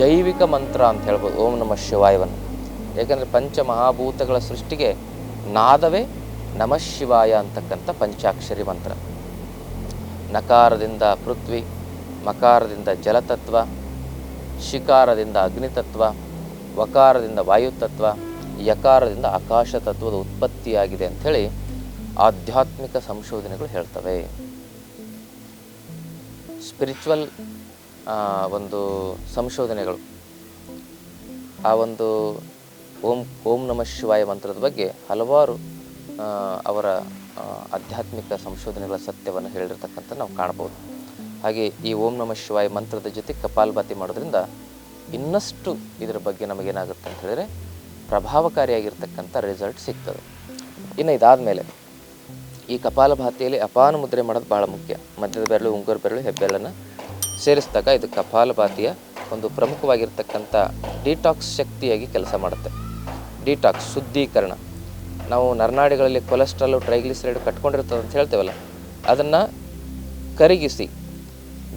ಜೈವಿಕ ಮಂತ್ರ ಅಂತ ಹೇಳ್ಬೋದು. ಓಂ ನಮ ಶಿವಾಯವನ್ನು. ಏಕೆಂದರೆ ಪಂಚಮಹಾಭೂತಗಳ ಸೃಷ್ಟಿಗೆ ನಾದವೇ ನಮಃ ಶಿವಾಯ ಅಂತಕ್ಕಂಥ ಪಂಚಾಕ್ಷರಿ ಮಂತ್ರ. ನಕಾರದಿಂದ ಪೃಥ್ವಿ, ಮಕಾರದಿಂದ ಜಲತತ್ವ, ಶಿಕಾರದಿಂದ ಅಗ್ನಿತತ್ವ, ವಕಾರದಿಂದ ವಾಯುತತ್ವ, ಯಕಾರದಿಂದ ಆಕಾಶ ತತ್ವದ ಉತ್ಪತ್ತಿಯಾಗಿದೆ ಅಂಥೇಳಿ ಆಧ್ಯಾತ್ಮಿಕ ಸಂಶೋಧನೆಗಳು ಹೇಳ್ತವೆ. ಸ್ಪಿರಿಚುವಲ್ ಒಂದು ಸಂಶೋಧನೆಗಳು. ಆ ಒಂದು ಓಂ ಓಂ ನಮಃ ಶಿವಾಯ ಮಂತ್ರದ ಬಗ್ಗೆ ಹಲವಾರು ಅವರ ಆಧ್ಯಾತ್ಮಿಕ ಸಂಶೋಧನೆಗಳ ಸತ್ಯವನ್ನು ಹೇಳಿರ್ತಕ್ಕಂಥ ನಾವು ಕಾಣ್ಬೋದು ಹಾಗೆ ಈ ಓಂ ನಮಃ ಶಿವಾಯ ಮಂತ್ರದ ಜೊತೆ ಕಪಾಲಭಾತಿ ಮಾಡೋದ್ರಿಂದ ಇನ್ನಷ್ಟು ಇದರ ಬಗ್ಗೆ ನಮಗೇನಾಗುತ್ತೆ ಅಂತ ಹೇಳಿದ್ರೆ ಪ್ರಭಾವಕಾರಿಯಾಗಿರ್ತಕ್ಕಂಥ ರಿಸಲ್ಟ್ ಸಿಗ್ತದೆ. ಇನ್ನು ಇದಾದಮೇಲೆ ಈ ಕಪಾಲಭಾತಿಯಲ್ಲಿ ಅಪಾನ ಮುದ್ರೆ ಮಾಡೋದು ಭಾಳ ಮುಖ್ಯ. ಮಧ್ಯದ ಬೆರಳು, ಉಂಗುರ ಬೆರಳು, ಹೆಬ್ಬೆರಳನ್ನು ಸೇರಿಸಿದಾಗ ಇದು ಕಪಾಲಭಾತಿಯ ಒಂದು ಪ್ರಮುಖವಾಗಿರ್ತಕ್ಕಂಥ ಡಿಟಾಕ್ಸ್ ಶಕ್ತಿಯಾಗಿ ಕೆಲಸ ಮಾಡುತ್ತೆ. ಡಿಟಾಕ್ಸ್ ಶುದ್ಧೀಕರಣ. ನಾವು ನರನಾಡಿಗಳಲ್ಲಿ ಕೊಲೆಸ್ಟ್ರಾಲು, ಟ್ರೈಗ್ಲಿಸರೈಡ್ ಕಟ್ಕೊಂಡಿರ್ತದೆ ಅಂತ ಹೇಳ್ತೇವಲ್ಲ, ಅದನ್ನು ಕರಗಿಸಿ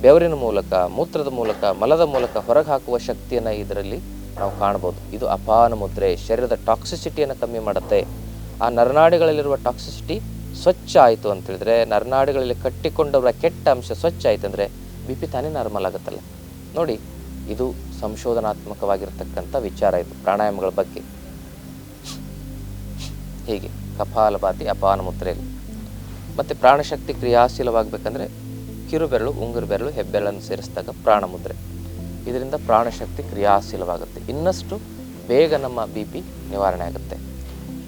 ಬೆವರಿನ ಮೂಲಕ, ಮೂತ್ರದ ಮೂಲಕ, ಮಲದ ಮೂಲಕ ಹೊರಗೆ ಹಾಕುವ ಶಕ್ತಿಯನ್ನು ಇದರಲ್ಲಿ ನಾವು ಕಾಣ್ಬೋದು. ಇದು ಅಪಾನ ಮುದ್ರೆ. ಶರೀರದ ಟಾಕ್ಸಿಸಿಟಿಯನ್ನು ಕಮ್ಮಿ ಮಾಡುತ್ತೆ. ಆ ನರನಾಡಿಗಳಲ್ಲಿರುವ ಟಾಕ್ಸಿಸಿಟಿ ಸ್ವಚ್ಛ ಆಯಿತು ಅಂತ ಹೇಳಿದ್ರೆ, ನರನಾಡಿಗಳಲ್ಲಿ ಕಟ್ಟಿಕೊಂಡವರ ಕೆಟ್ಟ ಅಂಶ ಸ್ವಚ್ಛ ಆಯಿತು ಅಂದರೆ ಬಿ ಪಿ ತಾನೇ ನಾರ್ಮಲ್ ಆಗುತ್ತಲ್ಲ. ನೋಡಿ, ಇದು ಸಂಶೋಧನಾತ್ಮಕವಾಗಿರ್ತಕ್ಕಂಥ ವಿಚಾರ ಇದು, ಪ್ರಾಣಾಯಾಮಗಳ ಬಗ್ಗೆ. ಹೀಗೆ ಕಪಾಲಭಾತಿ ಅಪಾನ ಮುದ್ರೆಯಲ್ಲಿ ಮತ್ತು ಪ್ರಾಣಶಕ್ತಿ ಕ್ರಿಯಾಶೀಲವಾಗಬೇಕಂದ್ರೆ ಕಿರುಬೆರಳು ಉಂಗುರು ಬೆರಳು ಹೆಬ್ಬೆರಳನ್ನು ಸೇರಿಸಿದಾಗ ಪ್ರಾಣ ಮುದ್ರೆ ಇದರಿಂದ ಪ್ರಾಣಶಕ್ತಿ ಕ್ರಿಯಾಶೀಲವಾಗುತ್ತೆ. ಇನ್ನಷ್ಟು ಬೇಗ ನಮ್ಮ ಬಿ ಪಿ ನಿವಾರಣೆ ಆಗುತ್ತೆ.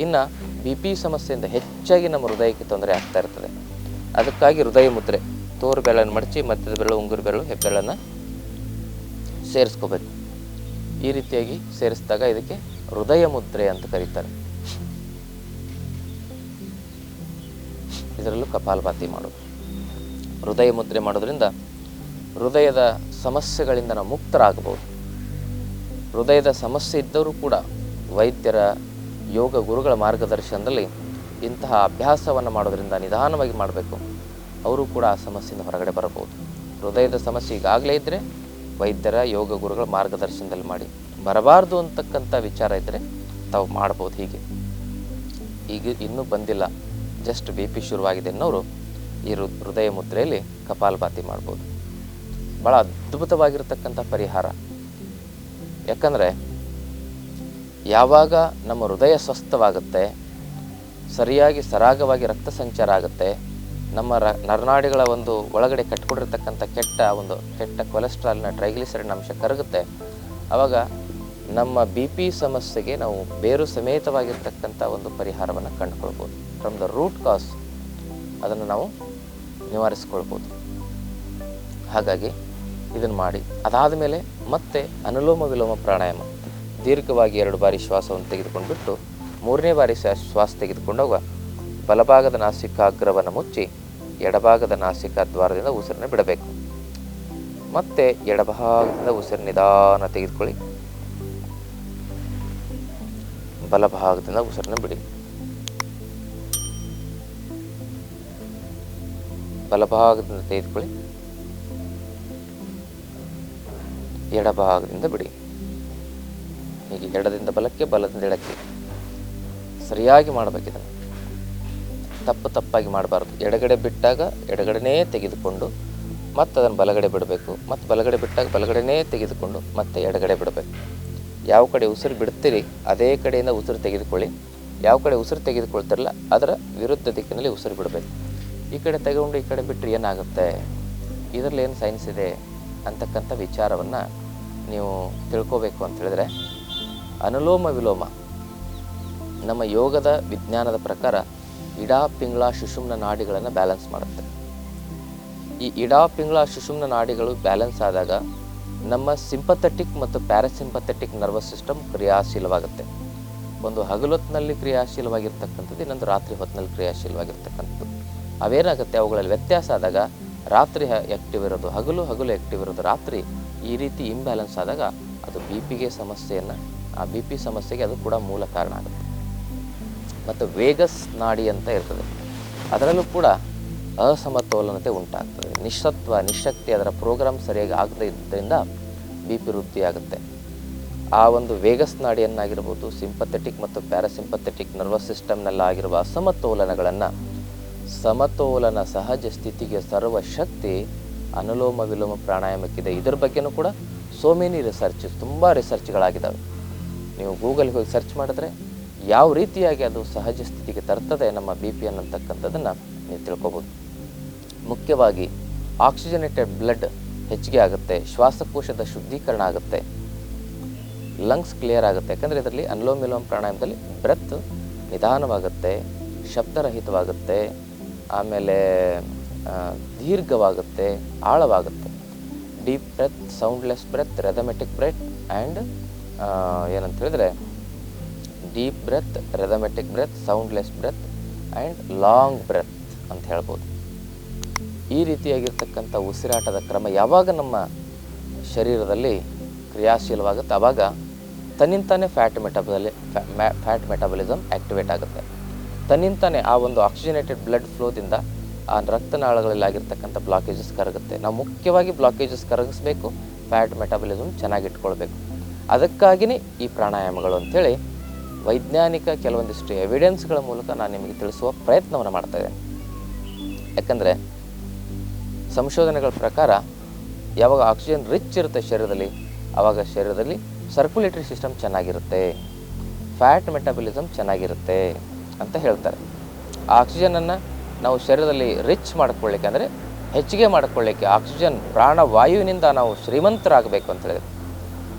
ಇನ್ನು ಬಿ ಪಿ ಸಮಸ್ಯೆಯಿಂದ ಹೆಚ್ಚಾಗಿ ನಮ್ಮ ಹೃದಯಕ್ಕೆ ತೊಂದರೆ ಆಗ್ತಾ ಇರ್ತದೆ. ಅದಕ್ಕಾಗಿ ಹೃದಯ ಮುದ್ರೆ ತೋರು ಬೆಲ್ಲನ ಮಡಚಿ ಮಧ್ಯದ ಬೆಲ್ಲ ಉಂಗುರು ಬೆರಳು ಹೆಬ್ಬೆರಳನ್ನು ಸೇರಿಸ್ಕೋಬೇಕು. ಈ ರೀತಿಯಾಗಿ ಸೇರಿಸಿದಾಗ ಇದಕ್ಕೆ ಹೃದಯ ಮುದ್ರೆ ಅಂತ ಕರೀತಾರೆ. ಇದರಲ್ಲೂ ಕಪಾಲಭಾತಿ ಮಾಡೋದು. ಹೃದಯ ಮುದ್ರೆ ಮಾಡೋದ್ರಿಂದ ಹೃದಯದ ಸಮಸ್ಯೆಗಳಿಂದ ನಾವು ಮುಕ್ತರಾಗಬಹುದು. ಹೃದಯದ ಸಮಸ್ಯೆ ಇದ್ದವರು ಕೂಡ ವೈದ್ಯರ, ಯೋಗ ಗುರುಗಳ ಮಾರ್ಗದರ್ಶನದಲ್ಲಿ ಇಂತಹ ಅಭ್ಯಾಸವನ್ನು ಮಾಡೋದ್ರಿಂದ ನಿಧಾನವಾಗಿ ಮಾಡಬೇಕು. ಅವರು ಕೂಡ ಆ ಸಮಸ್ಯೆಯಿಂದ ಹೊರಗಡೆ ಬರಬಹುದು. ಹೃದಯದ ಸಮಸ್ಯೆ ಈಗಾಗಲೇ ಇದ್ದರೆ ವೈದ್ಯರ, ಯೋಗ ಗುರುಗಳ ಮಾರ್ಗದರ್ಶನದಲ್ಲಿ ಮಾಡಿ. ಬರಬಾರ್ದು ಅಂತಕ್ಕಂಥ ವಿಚಾರ ಇದ್ದರೆ ತಾವು ಮಾಡ್ಬೋದು ಹೀಗೆ. ಈಗ ಇನ್ನೂ ಬಂದಿಲ್ಲ. ಜಸ್ಟ್ ಬಿ ಪಿ ಶುರುವಾಗಿದೆ ಅನ್ನೋರು ಈ ಹೃದಯ ಮುದ್ರೆಯಲ್ಲಿ ಕಪಾಲಭಾತಿ ಮಾಡ್ಬೋದು. ಭಾಳ ಅದ್ಭುತವಾಗಿರ್ತಕ್ಕಂಥ ಪರಿಹಾರ. ಯಾಕಂದರೆ ಯಾವಾಗ ನಮ್ಮ ಹೃದಯ ಸ್ವಸ್ಥವಾಗುತ್ತೆ, ಸರಿಯಾಗಿ ಸರಾಗವಾಗಿ ರಕ್ತ ಸಂಚಾರ ಆಗುತ್ತೆ ನಮ್ಮ ರ, ನರನಾಡಿಗಳ ಒಂದು ಒಳಗಡೆ ಕಟ್ಕೊಂಡಿರ್ತಕ್ಕಂಥ ಕೆಟ್ಟ ಒಂದು ಕೆಟ್ಟ ಕೊಲೆಸ್ಟ್ರಾಲ್ನ ಟ್ರೈಗ್ಲಿಸರಿಡ್ ಅಂಶ ಕರಗುತ್ತೆ. ಆವಾಗ ನಮ್ಮ ಬಿ ಪಿ ಸಮಸ್ಯೆಗೆ ನಾವು ಬೇರು ಸಮೇತವಾಗಿರ್ತಕ್ಕಂಥ ಒಂದು ಪರಿಹಾರವನ್ನು ಕಂಡುಕೊಳ್ಬೋದು. ಫ್ರಮ್ ದ ರೂಟ್ ಕಾಸ್ ಅದನ್ನು ನಾವು ನಿವಾರಿಸ್ಕೊಳ್ಬೋದು. ಹಾಗಾಗಿ ಇದನ್ನು ಮಾಡಿ, ಅದಾದ ಮೇಲೆ ಮತ್ತೆ ಅನುಲೋಮ ವಿಲೋಮ ಪ್ರಾಣಾಯಾಮ, ದೀರ್ಘವಾಗಿ ಎರಡು ಬಾರಿ ಶ್ವಾಸವನ್ನು ತೆಗೆದುಕೊಂಡ್ಬಿಟ್ಟು ಮೂರನೇ ಬಾರಿ ಶ್ವಾಸ ಶ್ವಾಸ ತೆಗೆದುಕೊಂಡಾಗ ಬಲಭಾಗದ ನಾಸಿಕ ಅಗ್ರವನ್ನು ಮುಚ್ಚಿ ಎಡಭಾಗದ ನಾಸಿಕ ದ್ವಾರದಿಂದ ಉಸಿರನ್ನು ಬಿಡಬೇಕು. ಮತ್ತೆ ಎಡಭಾಗದಿಂದ ಉಸಿರು ನಿಧಾನ ತೆಗೆದುಕೊಳ್ಳಿ. ಬಲಭಾಗದಿಂದ ಉಸಿರನ್ನು ಬಿಡಿ. ಬಲಭಾಗದಿಂದ ತೆಗೆದುಕೊಳ್ಳಿ. ಎಡಭಾಗದಿಂದ ಬಿಡಿ. ಹೀಗೆ ಎಡದಿಂದ ಬಲಕ್ಕೆ, ಬಲದಿಂದ ಎಡಕ್ಕೆ ಸರಿಯಾಗಿ ಮಾಡಬೇಕಿದೆ. ತಪ್ಪು ತಪ್ಪಾಗಿ ಮಾಡಬಾರ್ದು. ಎಡಗಡೆ ಬಿಟ್ಟಾಗ ಎಡಗಡೆನೇ ತೆಗೆದುಕೊಂಡು ಮತ್ತು ಅದನ್ನು ಬಲಗಡೆ ಬಿಡಬೇಕು. ಮತ್ತು ಬಲಗಡೆ ಬಿಟ್ಟಾಗ ಬಲಗಡೆನೇ ತೆಗೆದುಕೊಂಡು ಮತ್ತೆ ಎಡಗಡೆ ಬಿಡಬೇಕು. ಯಾವ ಕಡೆ ಉಸಿರು ಬಿಡ್ತೀರಿ, ಅದೇ ಕಡೆಯಿಂದ ಉಸಿರು ತೆಗೆದುಕೊಳ್ಳಿ. ಯಾವ ಕಡೆ ಉಸಿರು ತೆಗೆದುಕೊಳ್ತಿರಲ್ಲ, ಅದರ ವಿರುದ್ಧ ದಿಕ್ಕಿನಲ್ಲಿ ಉಸಿರು ಬಿಡಬೇಕು. ಈ ಕಡೆ ತಗೊಂಡು ಈ ಕಡೆ ಬಿಟ್ಟರೆ ಏನಾಗುತ್ತೆ? ಇದರಲ್ಲಿ ಏನು ಸೈನ್ಸ್ ಇದೆ ಅಂತಕ್ಕಂಥ ವಿಚಾರವನ್ನು ನೀವು ತಿಳ್ಕೋಬೇಕು ಅಂತ ಹೇಳಿದ್ರೆ, ಅನುಲೋಮ ವಿಲೋಮ ನಮ್ಮ ಯೋಗದ ವಿಜ್ಞಾನದ ಪ್ರಕಾರ ಇಡಾ ಪಿಂಗಳ ಸುಷುಮ್ನ ನಾಡಿಗಳನ್ನು ಬ್ಯಾಲೆನ್ಸ್ ಮಾಡುತ್ತೆ. ಈ ಇಡಾ ಪಿಂಗಳ ಸುಷುಮ್ನ ನಾಡಿಗಳು ಬ್ಯಾಲೆನ್ಸ್ ಆದಾಗ ನಮ್ಮ ಸಿಂಪಥೆಟಿಕ್ ಮತ್ತು ಪ್ಯಾರಾಸಿಂಪಥೆಟಿಕ್ ನರ್ವಸ್ ಸಿಸ್ಟಮ್ ಕ್ರಿಯಾಶೀಲವಾಗುತ್ತೆ. ಒಂದು ಹಗಲೊತ್ತಿನಲ್ಲಿ ಕ್ರಿಯಾಶೀಲವಾಗಿರ್ತಕ್ಕಂಥದ್ದು, ಇನ್ನೊಂದು ರಾತ್ರಿ ಹೊತ್ತಿನಲ್ಲಿ ಕ್ರಿಯಾಶೀಲವಾಗಿರ್ತಕ್ಕಂಥದ್ದು. ಅವೇನಾಗುತ್ತೆ? ಅವುಗಳಲ್ಲಿ ವ್ಯತ್ಯಾಸ ಆದಾಗ ರಾತ್ರಿ ಆ್ಯಕ್ಟಿವ್ ಇರೋದು ಹಗಲು ಹಗಲು ಆ್ಯಕ್ಟಿವ್ ಇರೋದು ರಾತ್ರಿ. ಈ ರೀತಿ ಇಂಬ್ಯಾಲೆನ್ಸ್ ಆದಾಗ ಅದು ಬಿ ಪಿಗೆ ಸಮಸ್ಯೆಯನ್ನು, ಆ ಬಿ ಪಿ ಸಮಸ್ಯೆಗೆ ಅದು ಕೂಡ ಮೂಲ ಕಾರಣ ಆಗುತ್ತೆ. ಮತ್ತು ವೇಗಸ್ ನಾಡಿ ಅಂತ ಇರ್ತದೆ. ಅದರಲ್ಲೂ ಕೂಡ ಅಸಮತೋಲನತೆ ಉಂಟಾಗ್ತದೆ. ನಿಶತ್ವ, ನಿಶಕ್ತಿ ಅದರ ಪ್ರೋಗ್ರಾಮ್ ಸರಿಯಾಗಿ ಆಗದೇ ಇದ್ದರಿಂದ ಬಿ ಪಿ ವೃದ್ಧಿಯಾಗುತ್ತೆ ಆ ಒಂದು ವೇಗಸ್ ನಾಡಿಯನ್ನಾಗಿರ್ಬೋದು ಸಿಂಪಥೆಟಿಕ್ ಮತ್ತು ಪ್ಯಾರಾಸಿಂಪಥೆಟಿಕ್ ನರ್ವಸ್ ಸಿಸ್ಟಮ್ನಲ್ಲಾಗಿರುವ ಅಸಮತೋಲನಗಳನ್ನು, ಸಮತೋಲನ ಸಹಜ ಸ್ಥಿತಿಗೆ ಸರ್ವ ಶಕ್ತಿ ಅನುಲೋಮ ವಿಲೋಮ ಪ್ರಾಣಾಯಾಮಕ್ಕಿದೆ. ಇದರ ಬಗ್ಗೆನೂ ಕೂಡ ಸೋ ಮೆನಿ ರಿಸರ್ಚ್ ತುಂಬ ರಿಸರ್ಚ್ಗಳಾಗಿದ್ದಾವೆ ನೀವು ಗೂಗಲ್ಗೆ ಹೋಗಿ ಸರ್ಚ್ ಮಾಡಿದ್ರೆ ಯಾವ ರೀತಿಯಾಗಿ ಅದು ಸಹಜ ಸ್ಥಿತಿಗೆ ತರ್ತದೆ ನಮ್ಮ ಬಿ ಪಿ ಅನ್ನತಕ್ಕಂಥದ್ದನ್ನು ನೀವು ತಿಳ್ಕೊಬೋದು. ಮುಖ್ಯವಾಗಿ ಆಕ್ಸಿಜನೇಟೆಡ್ ಬ್ಲಡ್ ಹೆಚ್ಚಿಗೆ ಆಗುತ್ತೆ, ಶ್ವಾಸಕೋಶದ ಶುದ್ಧೀಕರಣ ಆಗುತ್ತೆ, ಲಂಗ್ಸ್ ಕ್ಲಿಯರ್ ಆಗುತ್ತೆ. ಯಾಕಂದರೆ ಇದರಲ್ಲಿ ಅನುಲೋಮ ಪ್ರಾಣಾಯಾಮದಲ್ಲಿ ಬ್ರೆತ್ ನಿಧಾನವಾಗುತ್ತೆ, ಶಬ್ದರಹಿತವಾಗುತ್ತೆ, ಆಮೇಲೆ ದೀರ್ಘವಾಗುತ್ತೆ, ಆಳವಾಗುತ್ತೆ. Deep breath, soundless breath, rhythmic breath, and ಏನಂತ ಹೇಳಿದ್ರೆ deep breath rhythmic breath soundless breath and long breath ಅಂತ ಹೇಳ್ಬೋದು. ಈ ರೀತಿಯಾಗಿರ್ತಕ್ಕಂಥ ಉಸಿರಾಟದ ಕ್ರಮ ಯಾವಾಗ ನಮ್ಮ ಶರೀರದಲ್ಲಿ ಕ್ರಿಯಾಶೀಲವಾಗುತ್ತೆ ಆವಾಗ ತನ್ನಿಂತಾನೇ fat metabolism fat metabolism activate ಆಗುತ್ತೆ. ತನ್ನಿಂತಾನೇ ಆ ಒಂದು ಆಕ್ಸಿಜನೇಟೆಡ್ ಬ್ಲಡ್ ಫ್ಲೋದಿಂದ ಆ ರಕ್ತನಾಳಗಳಲ್ಲಿ ಆಗಿರ್ತಕ್ಕಂಥ ಬ್ಲಾಕೇಜಸ್ ಕರಗುತ್ತೆ. ನಾವು ಮುಖ್ಯವಾಗಿ ಬ್ಲಾಕೇಜಸ್ ಕರಗಿಸ್ಬೇಕು ಫ್ಯಾಟ್ ಮೆಟಬಲಿಸಮ್ ಚೆನ್ನಾಗಿ ಇಟ್ಕೊಳ್ಬೇಕು ಅದಕ್ಕಾಗಿಯೇ ಈ ಪ್ರಾಣಾಯಾಮಗಳು ಅಂಥೇಳಿ ವೈಜ್ಞಾನಿಕ ಕೆಲವೊಂದಿಷ್ಟು ಎವಿಡೆನ್ಸ್ಗಳ ಮೂಲಕ ನಾನು ನಿಮಗೆ ತಿಳಿಸುವ ಪ್ರಯತ್ನವನ್ನು ಮಾಡ್ತಾ ಇದ್ದೇನೆ. ಯಾಕಂದರೆ, ಸಂಶೋಧನೆಗಳ ಪ್ರಕಾರ ಯಾವಾಗ ಆಕ್ಸಿಜನ್ ರಿಚ್ ಇರುತ್ತೆ ಶರೀರದಲ್ಲಿ ಆವಾಗ ಶರೀರದಲ್ಲಿ ಸರ್ಕ್ಯುಲೇಟರಿ ಸಿಸ್ಟಮ್ ಚೆನ್ನಾಗಿರುತ್ತೆ ಫ್ಯಾಟ್ ಮೆಟಬಲಿಸಮ್ ಚೆನ್ನಾಗಿರುತ್ತೆ ಅಂತ ಹೇಳ್ತಾರೆ. ಆಕ್ಸಿಜನನ್ನು ನಾವು ಶರೀರದಲ್ಲಿ ರಿಚ್ ಮಾಡ್ಕೊಳ್ಳಿಕ್ಕೆ ಅಂದರೆ ಹೆಚ್ಚಿಗೆ ಮಾಡ್ಕೊಳ್ಳಿಕ್ಕೆ ಆಕ್ಸಿಜನ್ ಪ್ರಾಣವಾಯುವಿನಿಂದ ನಾವು ಶ್ರೀಮಂತರಾಗಬೇಕು ಅಂತ ಹೇಳಿದ್ರೆ.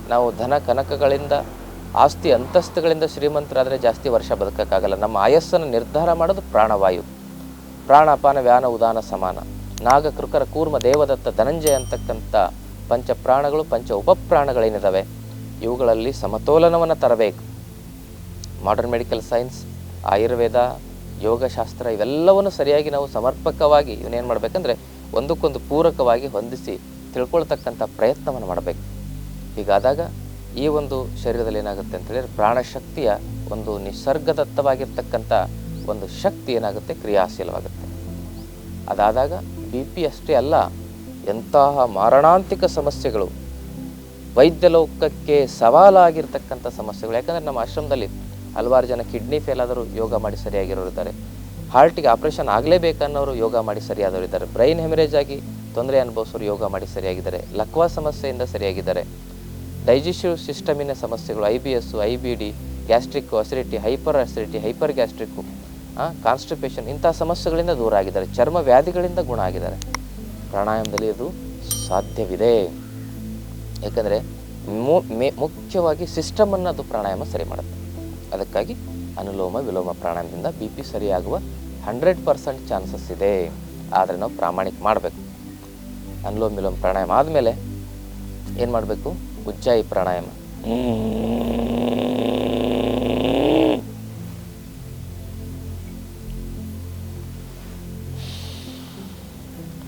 ನಾವು ಧನ ಕನಕಗಳಿಂದ ಆಸ್ತಿ ಅಂತಸ್ತುಗಳಿಂದ ಶ್ರೀಮಂತರಾದರೆ ಜಾಸ್ತಿ ವರ್ಷ ಬದುಕೋಕ್ಕಾಗಲ್ಲ. ನಮ್ಮ ಆಯಸ್ಸನ್ನು ನಿರ್ಧಾರ ಮಾಡೋದು ಪ್ರಾಣವಾಯು. ಪ್ರಾಣಾಪಾನ, ವ್ಯಾನ, ಉದಾನ, ಸಮಾನ. ನಾಗ, ಕೃಕರ, ಕೂರ್ಮ, ದೇವದತ್ತ, ಧನಂಜಯ ಅಂತಕ್ಕಂಥ ಪಂಚ ಪ್ರಾಣಗಳು, ಪಂಚ ಉಪಪ್ರಾಣಗಳೇನಿದ್ದಾವೆ ಇವುಗಳಲ್ಲಿ ಸಮತೋಲನವನ್ನು ತರಬೇಕು. ಮಾಡರ್ನ್ ಮೆಡಿಕಲ್ ಸೈನ್ಸ್ ಆಯುರ್ವೇದ, ಯೋಗಶಾಸ್ತ್ರ ಇವೆಲ್ಲವನ್ನು ಸರಿಯಾಗಿ ನಾವು ಸಮರ್ಪಕವಾಗಿ ಇವನ್ನೇನು ಮಾಡಬೇಕಂದ್ರೆ ಒಂದಕ್ಕೊಂದು ಪೂರಕವಾಗಿ ಹೊಂದಿಸಿ ತಿಳ್ಕೊಳ್ತಕ್ಕಂಥ ಪ್ರಯತ್ನವನ್ನು ಮಾಡಬೇಕು. ಹೀಗಾದಾಗ ಈ ಒಂದು ಶರೀರದಲ್ಲಿ ಏನಾಗುತ್ತೆ ಅಂತ ಹೇಳಿದ್ರೆ ಪ್ರಾಣಶಕ್ತಿಯ ಒಂದು ನಿಸರ್ಗದತ್ತವಾಗಿರ್ತಕ್ಕಂಥ ಒಂದು ಶಕ್ತಿ ಏನಾಗುತ್ತೆ? ಕ್ರಿಯಾಶೀಲವಾಗುತ್ತೆ. ಅದಾದಾಗ ಬಿ ಪಿ ಅಷ್ಟೇ ಅಲ್ಲ, ಎಂತಹ ಮಾರಣಾಂತಿಕ ಸಮಸ್ಯೆಗಳು, ವೈದ್ಯ ಲೋಕಕ್ಕೆ ಸವಾಲಾಗಿರ್ತಕ್ಕಂಥ ಸಮಸ್ಯೆಗಳು, ಯಾಕಂದರೆ ನಮ್ಮ ಆಶ್ರಮದಲ್ಲಿ ಹಲವಾರು ಜನ ಕಿಡ್ನಿ ಫೇಲ್ ಆದರೂ ಯೋಗ ಮಾಡಿ ಸರಿಯಾಗಿರೋರು ಇದ್ದಾರೆ. ಹಾರ್ಟಿಗೆ ಆಪ್ರೇಷನ್ ಆಗಲೇಬೇಕನ್ನೋರು ಯೋಗ ಮಾಡಿ ಸರಿಯಾದವರು ಇದ್ದಾರೆ. ಬ್ರೈನ್ ಹೆಮರೇಜ್ ಆಗಿ ತೊಂದರೆ ಅನುಭವಿಸೋರು ಯೋಗ ಮಾಡಿ ಸರಿಯಾಗಿದ್ದಾರೆ. ಲಕ್ವಾ ಸಮಸ್ಯೆಯಿಂದ ಸರಿಯಾಗಿದ್ದಾರೆ. ಡೈಜೆಸ್ಟಿವ್ ಸಿಸ್ಟಮಿನ ಸಮಸ್ಯೆಗಳು I B S I B D gastric acidity, hyper acidity, hyper gastric constipation ಇಂಥ ಸಮಸ್ಯೆಗಳಿಂದ ದೂರ ಆಗಿದ್ದಾರೆ, ಚರ್ಮ ವ್ಯಾಧಿಗಳಿಂದ ಗುಣ ಆಗಿದ್ದಾರೆ. ಪ್ರಾಣಾಯಾಮದಲ್ಲಿ ಇದು ಸಾಧ್ಯವಿದೆ. ಏಕೆಂದರೆ ಮುಖ್ಯವಾಗಿ ಸಿಸ್ಟಮನ್ನು ಅದು ಪ್ರಾಣಾಯಾಮ ಸರಿ ಮಾಡುತ್ತೆ. ಅದಕ್ಕಾಗಿ ಅನುಲೋಮ ವಿಲೋಮ ಪ್ರಾಣಾಯಾಮದಿಂದ ಬಿ ಪಿ ಸರಿಯಾಗುವ ಹಂಡ್ರೆಡ್ ಪರ್ಸೆಂಟ್ ಚಾನ್ಸಸ್ ಇದೆ. ಆದರೆ ನಾವು ಪ್ರಾಮಾಣಿಕ ಮಾಡಬೇಕು. ಅನುಲೋಮ ವಿಲೋಮ ಪ್ರಾಣಾಯಾಮ ಆದಮೇಲೆ ಏನು ಮಾಡಬೇಕು? ಉಜ್ಜಾಯಿ ಪ್ರಾಣಾಯಾಮ.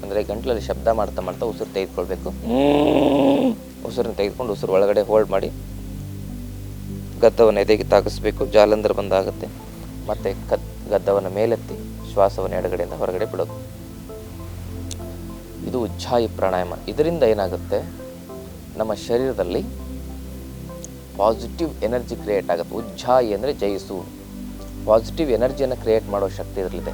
ಅಂದರೆ ಗಂಟ್ಲಲ್ಲಿ ಶಬ್ದ ಮಾಡ್ತಾ ಮಾಡ್ತಾ ಉಸಿರು ತೆಗೆದುಕೊಳ್ಬೇಕು. ಉಸಿರನ್ನು ತೆಗೆದುಕೊಂಡು ಉಸಿರು ಒಳಗಡೆ ಹೋಲ್ಡ್ ಮಾಡಿ ಗದ್ದವನ್ನು ಎದೆಗೆ ತಾಗಿಸ್ಬೇಕು. ಜಾಲಂದ್ರ ಬಂದಾಗುತ್ತೆ. ಮತ್ತೆ ಕದ್ ಗದ್ದವನ್ನು ಮೇಲೆತ್ತಿ ಶ್ವಾಸವನ್ನು ಎಡಗಡೆಯಿಂದ ಹೊರಗಡೆ ಬಿಡೋದು. ಇದು ಉಜ್ಜಾಯಿ ಪ್ರಾಣಾಯಾಮ. ಇದರಿಂದ ಏನಾಗುತ್ತೆ? ನಮ್ಮ ಶರೀರದಲ್ಲಿ ಪಾಸಿಟಿವ್ ಎನರ್ಜಿ ಕ್ರಿಯೇಟ್ ಆಗುತ್ತೆ. ಉಜ್ಜಾಯಿ ಅಂದರೆ ಜಯಿಸು ಪಾಸಿಟಿವ್ ಎನರ್ಜಿಯನ್ನು ಕ್ರಿಯೇಟ್ ಮಾಡೋ ಶಕ್ತಿ ಇರಲಿದೆ.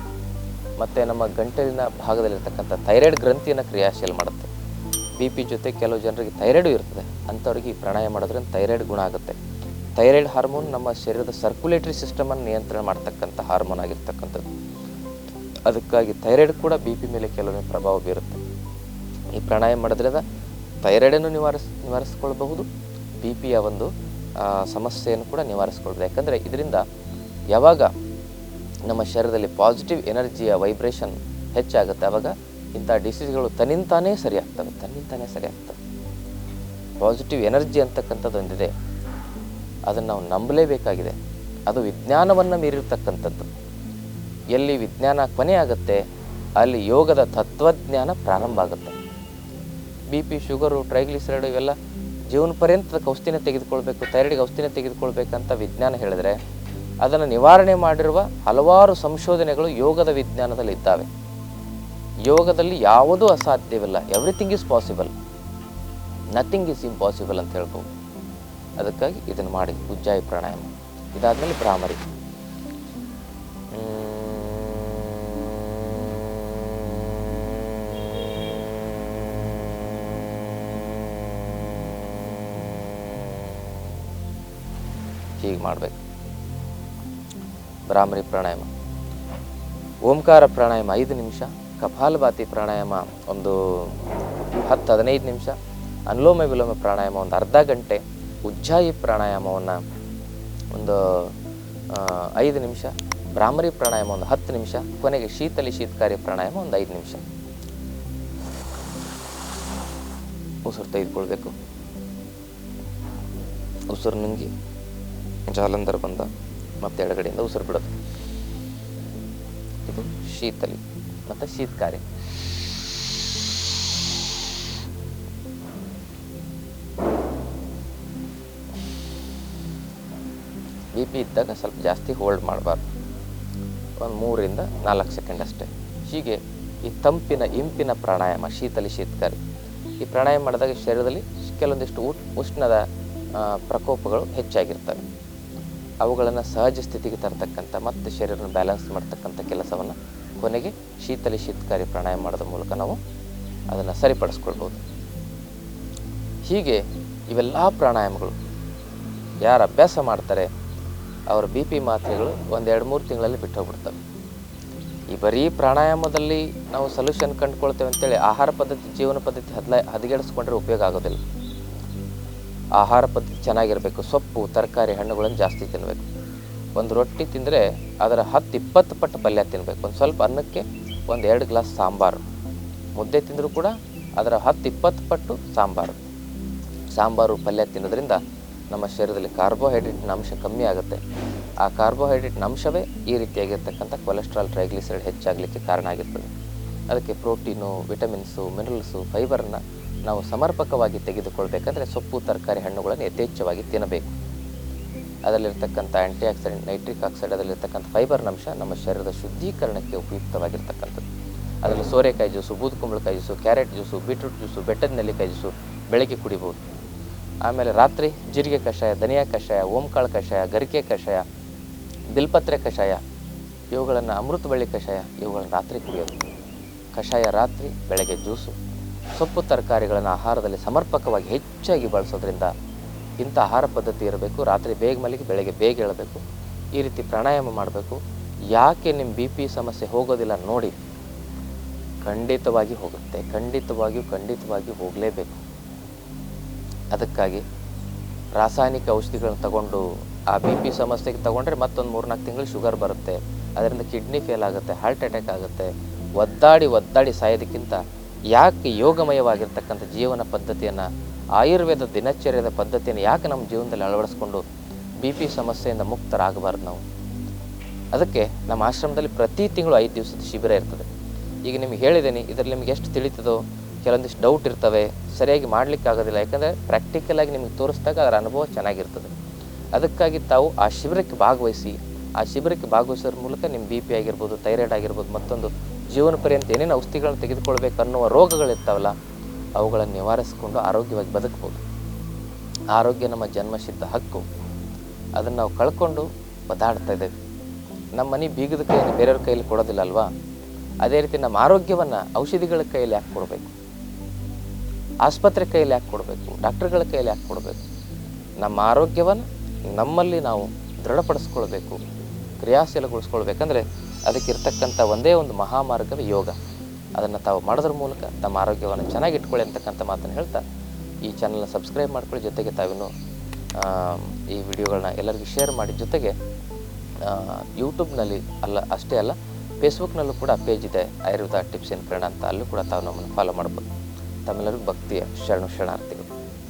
ಮತ್ತು ನಮ್ಮ ಗಂಟಲಿನ ಭಾಗದಲ್ಲಿರ್ತಕ್ಕಂಥ ಥೈರಾಯ್ಡ್ ಗ್ರಂಥಿಯನ್ನು ಕ್ರಿಯಾಶೀಲ ಮಾಡುತ್ತೆ. ಬಿ ಪಿ ಜೊತೆ ಕೆಲವು ಜನರಿಗೆ ಥೈರಾಯ್ಡು ಇರ್ತದೆ. ಅಂಥವ್ರಿಗೆ ಈ ಪ್ರಾಣಾಯಾಮ ಮಾಡೋದ್ರಿಂದ ಥೈರಾಯ್ಡ್ ಗುಣ ಆಗುತ್ತೆ. ಥೈರಾಯ್ಡ್ ಹಾರ್ಮೋನ್ ನಮ್ಮ ಶರೀರದ ಸರ್ಕ್ಯುಲೇಟರಿ ಸಿಸ್ಟಮನ್ನು ನಿಯಂತ್ರಣ ಮಾಡ್ತಕ್ಕಂಥ ಹಾರ್ಮೋನ್ ಆಗಿರ್ತಕ್ಕಂಥದ್ದು. ಅದಕ್ಕಾಗಿ ಥೈರಾಯ್ಡ್ ಕೂಡ ಬಿ ಪಿ ಮೇಲೆ ಕೆಲವೊಮ್ಮೆ ಪ್ರಭಾವ ಬೀರುತ್ತೆ. ಈ ಪ್ರಾಣಾಯಾಮ ಮಾಡೋದ್ರಿಂದ ಥೈರಾಯ್ಡನ್ನು ನಿವಾರಿಸ್, ನಿವಾರಿಸ್ಕೊಳ್ಬಹುದು. ಬಿ ಪಿಯ ಒಂದು ಸಮಸ್ಯೆಯನ್ನು ಕೂಡ ನಿವಾರಿಸ್ಕೊಳ್ಬೋದು ಯಾಕಂದರೆ ಇದರಿಂದ ಯಾವಾಗ ನಮ್ಮ ಶರೀರದಲ್ಲಿ ಪಾಸಿಟಿವ್ ಎನರ್ಜಿಯ ವೈಬ್ರೇಷನ್ ಹೆಚ್ಚಾಗುತ್ತೆ ಆವಾಗ ಇಂಥ ಡಿಸೀಸ್ಗಳು ತನ್ನಿಂತಾನೇ ಸರಿ ಆಗ್ತವೆ ತನ್ನಿಂತಾನೇ ಸರಿ ಆಗ್ತವೆ ಪಾಸಿಟಿವ್ ಎನರ್ಜಿ ಅಂತಕ್ಕಂಥದ್ದು ಒಂದಿದೆ. ಅದನ್ನು ನಾವು ನಂಬಲೇಬೇಕಾಗಿದೆ. ಅದು ವಿಜ್ಞಾನವನ್ನು ಮೀರಿರ್ತಕ್ಕಂಥದ್ದು. ಎಲ್ಲಿ ವಿಜ್ಞಾನ ಕೊನೆ ಆಗುತ್ತೆ ಅಲ್ಲಿ ಯೋಗದ ತತ್ವಜ್ಞಾನ ಪ್ರಾರಂಭ ಆಗುತ್ತೆ. ಬಿ ಪಿ, ಶುಗರು, ಟ್ರೈಗ್ಲಿಸರೈಡ್ ಇವೆಲ್ಲ ಜೀವನ ಪರ್ಯಂತ ಔಷಧಿನ ತೆಗೆದುಕೊಳ್ಬೇಕು ಥೈರಾಯ್ಡ್ಗೆ ಔಷಧಿನ ತೆಗೆದುಕೊಳ್ಬೇಕಂತ ವಿಜ್ಞಾನ ಹೇಳಿದ್ರೆ ಅದನ್ನು ನಿವಾರಣೆ ಮಾಡಿರುವ ಹಲವಾರು ಸಂಶೋಧನೆಗಳು ಯೋಗದ ವಿಜ್ಞಾನದಲ್ಲಿ ಇದ್ದಾವೆ. ಯೋಗದಲ್ಲಿ ಯಾವುದೂ ಅಸಾಧ್ಯವಿಲ್ಲ. Everything is possible nothing is impossible ಅಂತ ಹೇಳ್ಬೋದು. ಅದಕ್ಕಾಗಿ ಇದನ್ನು ಮಾಡಿ. ಉಜ್ಜಾಯಿ ಪ್ರಾಣಾಯಾಮ. ಇದಾದಮೇಲೆ ಭ್ರಾಮರಿ. ಮಾಡಬೇಕು. ಭ್ರಾಮರಿ ಪ್ರಾಣಾಯಾಮ. ಓಂಕಾರ ಪ್ರಾಣಾಯಾಮ ಐದು ನಿಮಿಷ, ಕಪಾಲಭಾತಿ ಪ್ರಾಣಾಯಾಮ ಒಂದು ಹತ್ತು, ಹದಿನೈದು ನಿಮಿಷ, ಅನುಲೋಮ ವಿಲೋಮ ಪ್ರಾಣಾಯಾಮ ಒಂದು ಅರ್ಧ ಗಂಟೆ, ಉಜ್ಜಾಯಿ ಪ್ರಾಣಾಯಾಮವನ್ನು ಒಂದು ಐದು ನಿಮಿಷ ಭ್ರಾಮರಿ ಪ್ರಾಣಾಯಾಮ ಒಂದು ಹತ್ತು ನಿಮಿಷ, ಕೊನೆಗೆ ಶೀತಲಿ ಶೀತಕಾರಿ ಪ್ರಾಣಾಯಾಮ ಒಂದು ಐದು ನಿಮಿಷ. ಉಸಿರು ತೆಗೆದುಕೊಳ್ಬೇಕು. ಉಸಿರು ನುಂಗಿ. ಜಾಲಂಧರ್ ಬಂದ ಮತ್ತೆ ಎಡಗಡೆಯಿಂದ ಉಸಿರು ಬಿಡೋದು. ಇದು ಶೀತಲಿ ಮತ್ತು ಶೀತಕಾರಿ. ಬಿ ಪಿ ಇದ್ದಾಗ ಸ್ವಲ್ಪ ಜಾಸ್ತಿ ಹೋಲ್ಡ್ ಮಾಡಬಾರ್ದು. ಒಂದು ಮೂರಿಂದ ನಾಲ್ಕು ಸೆಕೆಂಡ್ ಅಷ್ಟೇ. ಹೀಗೆ ಈ ತಂಪಿನ, ಇಂಪಿನ ಪ್ರಾಣಾಯಾಮ, ಶೀತಲಿ, ಶೀತಕಾರಿ, ಈ ಪ್ರಾಣಾಯಾಮ ಮಾಡಿದಾಗ ಶರೀರದಲ್ಲಿ ಕೆಲವೊಂದಿಷ್ಟು ಉಷ್ಣದ ಪ್ರಕೋಪಗಳು ಹೆಚ್ಚಾಗಿರ್ತವೆ. ಅವುಗಳನ್ನು ಸಹಜ ಸ್ಥಿತಿಗೆ ತರ್ತಕ್ಕಂಥ ಮತ್ತು ಶರೀರನ ಬ್ಯಾಲೆನ್ಸ್ ಮಾಡ್ತಕ್ಕಂಥ ಕೆಲಸವನ್ನು ಕೊನೆಗೆ ಶೀತಲಿ ಶೀತಕಾರಿ ಪ್ರಾಣಾಯಾಮ ಮಾಡೋದ್ರ ಮೂಲಕ ನಾವು ಅದನ್ನು ಸರಿಪಡಿಸ್ಕೊಳ್ಬೋದು. ಹೀಗೆ ಇವೆಲ್ಲ ಪ್ರಾಣಾಯಾಮಗಳು ಯಾರು ಅಭ್ಯಾಸ ಮಾಡ್ತಾರೆ ಅವರ ಬಿ ಪಿ ಮಾತ್ರೆಗಳು ಒಂದೆರಡು ಮೂರು ತಿಂಗಳಲ್ಲಿ ಬಿಟ್ಟು ಹೋಗ್ಬಿಡ್ತವೆ. ಈ ಬರೀ ಪ್ರಾಣಾಯಾಮದಲ್ಲಿ ನಾವು ಸೊಲ್ಯೂಷನ್ ಕಂಡುಕೊಳ್ತೇವೆ ಅಂತೇಳಿ ಆಹಾರ ಪದ್ಧತಿ, ಜೀವನ ಪದ್ಧತಿ ಹದ್ಲ, ಹದಗೆಡಿಸ್ಕೊಂಡ್ರೆ ಉಪಯೋಗ ಆಗೋದಿಲ್ಲ. ಆಹಾರ ಪದ್ಧತಿ ಚೆನ್ನಾಗಿರಬೇಕು, ಸೊಪ್ಪು, ತರಕಾರಿ, ಹಣ್ಣುಗಳನ್ನು ಜಾಸ್ತಿ ತಿನ್ನಬೇಕು ಒಂದು ರೊಟ್ಟಿ ತಿಂದರೆ ಅದರ ಹತ್ತು ಇಪ್ಪತ್ತು ಪಟ್ಟು ಪಲ್ಯ ತಿನ್ನಬೇಕು ಒಂದು ಸ್ವಲ್ಪ ಅನ್ನಕ್ಕೆ ಒಂದು ಎರಡು ಗ್ಲಾಸ್ ಸಾಂಬಾರು. ಮುದ್ದೆ ತಿಂದರೂ ಕೂಡ ಅದರ ಹತ್ತು ಇಪ್ಪತ್ತು ಪಟ್ಟು ಸಾಂಬಾರು. ಸಾಂಬಾರು ಪಲ್ಯ ತಿನ್ನೋದ್ರಿಂದ ನಮ್ಮ ಶರೀರದಲ್ಲಿ ಕಾರ್ಬೋಹೈಡ್ರೇಟ್ನ ಅಂಶ ಕಮ್ಮಿ ಆಗುತ್ತೆ. ಆ ಕಾರ್ಬೋಹೈಡ್ರೇಟ್ನ ಅಂಶವೇ ಈ ರೀತಿಯಾಗಿರ್ತಕ್ಕಂಥ ಕೊಲೆಸ್ಟ್ರಾಲ್, ಟ್ರೈಗ್ಲಿಸರೈಡ್ ಹೆಚ್ಚಾಗಲಿಕ್ಕೆ ಕಾರಣ ಆಗಿರ್ತದೆ. ಅದಕ್ಕೆ ಪ್ರೋಟೀನು, ವಿಟಮಿನ್ಸು, ಮಿನರಲ್ಸು, ಫೈಬರನ್ನು ನಾವು ಸಮರ್ಪಕವಾಗಿ ತೆಗೆದುಕೊಳ್ಬೇಕಂದ್ರೆ ಸೊಪ್ಪು, ತರಕಾರಿ, ಹಣ್ಣುಗಳನ್ನು ಯಥೇಚ್ಛವಾಗಿ ತಿನ್ನಬೇಕು. ಅದರಲ್ಲಿರ್ತಕ್ಕಂಥ ಆ್ಯಂಟಿ ಆಕ್ಸಿಡೆಂಟ್ ನೈಟ್ರಿಕ್ ಆಕ್ಸೈಡ್ ಅದರಲ್ಲಿರ್ತಕ್ಕಂಥ ಫೈಬರ್ನ ಅಂಶ ನಮ್ಮ ಶರೀರದ ಶುದ್ಧೀಕರಣಕ್ಕೆ ಉಪಯುಕ್ತವಾಗಿರ್ತಕ್ಕಂಥದ್ದು. ಅದರಲ್ಲಿ ಸೋರೆಕಾಯಿ ಜ್ಯೂಸು ಬೂದು ಕುಂಬಳಕಾಯಿ juice carrot juice beetroot juice ಬೆಟ್ಟದ ನೆಲ್ಲಿಕಾಯಿ ಜ್ಯೂಸು ಬೆಳಗ್ಗೆ ಕುಡಿಬೋದು. ಆಮೇಲೆ ರಾತ್ರಿ ಜೀರಿಗೆ ಕಷಾಯ, ಧನಿಯಾ ಕಷಾಯ, ಓಂಕಾಳು ಕಷಾಯ ಗರಿಕೆ ಕಷಾಯ ಬಿಲ್ಪತ್ರೆ ಕಷಾಯ, ಇವುಗಳನ್ನು ಅಮೃತ ಬಳ್ಳಿ ಕಷಾಯ, ಇವುಗಳನ್ನು ರಾತ್ರಿ ಕುಡಿಯೋದು. ಕಷಾಯ ರಾತ್ರಿ, ಬೆಳಗ್ಗೆ ಜ್ಯೂಸು ಸೊಪ್ಪು ತರಕಾರಿಗಳನ್ನು ಆಹಾರದಲ್ಲಿ ಸಮರ್ಪಕವಾಗಿ ಹೆಚ್ಚಾಗಿ ಬಳಸೋದ್ರಿಂದ ಇಂಥ ಆಹಾರ ಪದ್ಧತಿ ಇರಬೇಕು, ರಾತ್ರಿ ಬೇಗ ಮಲಗಿ ಬೆಳಗ್ಗೆ ಬೇಗ ಏಳಬೇಕು ಈ ರೀತಿ ಪ್ರಾಣಾಯಾಮ ಮಾಡಬೇಕು. ಯಾಕೆ ನಿಮ್ಮ ಬಿ ಪಿ ಸಮಸ್ಯೆ ಹೋಗೋದಿಲ್ಲ ನೋಡಿ. ಖಂಡಿತವಾಗಿ ಹೋಗುತ್ತೆ, ಖಂಡಿತವಾಗಿಯೂ ಖಂಡಿತವಾಗಿ ಹೋಗಲೇಬೇಕು. ಅದಕ್ಕಾಗಿ ರಾಸಾಯನಿಕ ಔಷಧಿಗಳನ್ನ ತಗೊಂಡು ಆ ಬಿ ಪಿ ಸಮಸ್ಯೆಗೆ ತಗೊಂಡ್ರೆ ಮತ್ತೊಂದು ಮೂರ್ನಾಲ್ಕು ತಿಂಗಳು ಶುಗರ್ ಬರುತ್ತೆ. ಅದರಿಂದ ಕಿಡ್ನಿ ಫೇಲ್ ಆಗುತ್ತೆ, ಹಾರ್ಟ್ ಅಟ್ಯಾಕ್ ಆಗುತ್ತೆ. ಒದ್ದಾಡಿ ಒದ್ದಾಡಿ ಸಾಯೋದಕ್ಕಿಂತ ಯಾಕೆ ಯೋಗಮಯವಾಗಿರ್ತಕ್ಕಂಥ ಜೀವನ ಪದ್ಧತಿಯನ್ನು, ಆಯುರ್ವೇದ ದಿನಚರ್ಯದ ಪದ್ಧತಿಯನ್ನು ಯಾಕೆ ನಮ್ಮ ಜೀವನದಲ್ಲಿ ಅಳವಡಿಸ್ಕೊಂಡು ಬಿ ಪಿ ಸಮಸ್ಯೆಯಿಂದ ಮುಕ್ತರಾಗಬಾರ್ದು ನಾವು? ಅದಕ್ಕೆ ನಮ್ಮ ಆಶ್ರಮದಲ್ಲಿ ಪ್ರತಿ ತಿಂಗಳು ಐದು ದಿವಸದ ಶಿಬಿರ ಇರ್ತದೆ. ಈಗ ನಿಮಗೆ ಹೇಳಿದ್ದೀನಿ ಇದರಲ್ಲಿ ನಿಮಗೆ ಎಷ್ಟು ತಿಳಿತದೋ ಕೆಲವೊಂದಿಷ್ಟು ಡೌಟ್ ಇರ್ತವೆ, ಸರಿಯಾಗಿ ಮಾಡಲಿಕ್ಕೆ ಆಗೋದಿಲ್ಲ. ಯಾಕಂದರೆ ಪ್ರಾಕ್ಟಿಕಲಾಗಿ ನಿಮಗೆ ತೋರಿಸಿದಾಗ ಅದರ ಅನುಭವ ಚೆನ್ನಾಗಿರ್ತದೆ. ಅದಕ್ಕಾಗಿ ತಾವು ಆ ಶಿಬಿರಕ್ಕೆ ಭಾಗವಹಿಸಿ, ಆ ಶಿಬಿರಕ್ಕೆ ಭಾಗವಹಿಸೋದ್ರ ಮೂಲಕ ನಿಮ್ಮ ಬಿ ಪಿ ಆಗಿರ್ಬೋದು ಥೈರಾಯ್ಡ್ ಆಗಿರ್ಬೋದು, ಮತ್ತೊಂದು ಜೀವನ ಪರ್ಯಂತ ಏನೇನು ಔಷಧಿಗಳನ್ನ ತೆಗೆದುಕೊಳ್ಬೇಕು ಅನ್ನುವ ರೋಗಗಳಿರ್ತಾವಲ್ಲ ಅವುಗಳನ್ನು ನಿವಾರಿಸಿಕೊಂಡು ಆರೋಗ್ಯವಾಗಿ ಬದುಕ್ಬೋದು. ಆರೋಗ್ಯ ನಮ್ಮ ಜನ್ಮಸಿದ್ಧ ಹಕ್ಕು. ಅದನ್ನು ನಾವು ಕಳ್ಕೊಂಡು ಒದ್ದಾಡ್ತಾ ಇದ್ದೇವೆ. ನಮ್ಮ ಮನೆ ಬೀಗದ ಕೈಯಲ್ಲಿ ಬೇರೆಯವ್ರ ಕೈಯಲ್ಲಿ ಕೊಡೋದಿಲ್ಲ ಅಲ್ವಾ? ಅದೇ ರೀತಿ ನಮ್ಮ ಆರೋಗ್ಯವನ್ನು ಔಷಧಿಗಳ ಕೈಯಲ್ಲಿ ಯಾಕೆ ಕೊಡಬೇಕು? ಆಸ್ಪತ್ರೆ ಕೈಯಲ್ಲಿ ಯಾಕೆ ಕೊಡಬೇಕು? ಡಾಕ್ಟರ್ಗಳ ಕೈಯಲ್ಲಿ ಯಾಕೆ ಕೊಡಬೇಕು? ನಮ್ಮ ಆರೋಗ್ಯವನ್ನು ನಮ್ಮಲ್ಲಿ ನಾವು ದೃಢಪಡಿಸ್ಕೊಳ್ಬೇಕು, ಕ್ರಿಯಾಶೀಲಗೊಳಿಸ್ಕೊಳ್ಬೇಕಂದ್ರೆ ಅದಕ್ಕಿರ್ತಕ್ಕಂಥ ಒಂದೇ ಒಂದು ಮಹಾಮಾರ್ಗವೇ ಯೋಗ. ಅದನ್ನು ತಾವು ಮಾಡೋದ್ರ ಮೂಲಕ ತಮ್ಮ ಆರೋಗ್ಯವನ್ನು ಚೆನ್ನಾಗಿ ಇಟ್ಕೊಳ್ಳಿ ಅಂತಕ್ಕಂಥ ಮಾತನ್ನು ಹೇಳ್ತಾ ಈ ಚಾನಲ್ನ ಸಬ್ಸ್ಕ್ರೈಬ್ ಮಾಡ್ಕೊಳ್ಳಿ. ಜೊತೆಗೆ ತಾವಿನ್ನು ಈ ವಿಡಿಯೋಗಳನ್ನ ಎಲ್ಲರಿಗೂ ಶೇರ್ ಮಾಡಿ. ಜೊತೆಗೆ ಯೂಟ್ಯೂಬ್ನಲ್ಲಿ ಅಲ್ಲ, ಅಷ್ಟೇ ಅಲ್ಲ ಫೇಸ್ಬುಕ್ನಲ್ಲೂ ಕೂಡ ಪೇಜ್ ಇದೆ. ಆಯುರ್ವೇದ ಟಿಪ್ಸ್ ಇನ್ ಕನ್ನಡ ಅಂತ. ಅಲ್ಲೂ ಕೂಡ ತಾವು ನಮ್ಮನ್ನು ಫಾಲೋ ಮಾಡ್ಬೋದು. ತಮ್ಮೆಲ್ಲರಿಗೂ ಭಕ್ತಿಯ ಶರಣು ಶರಣಾರ್ಥಿಗಳು.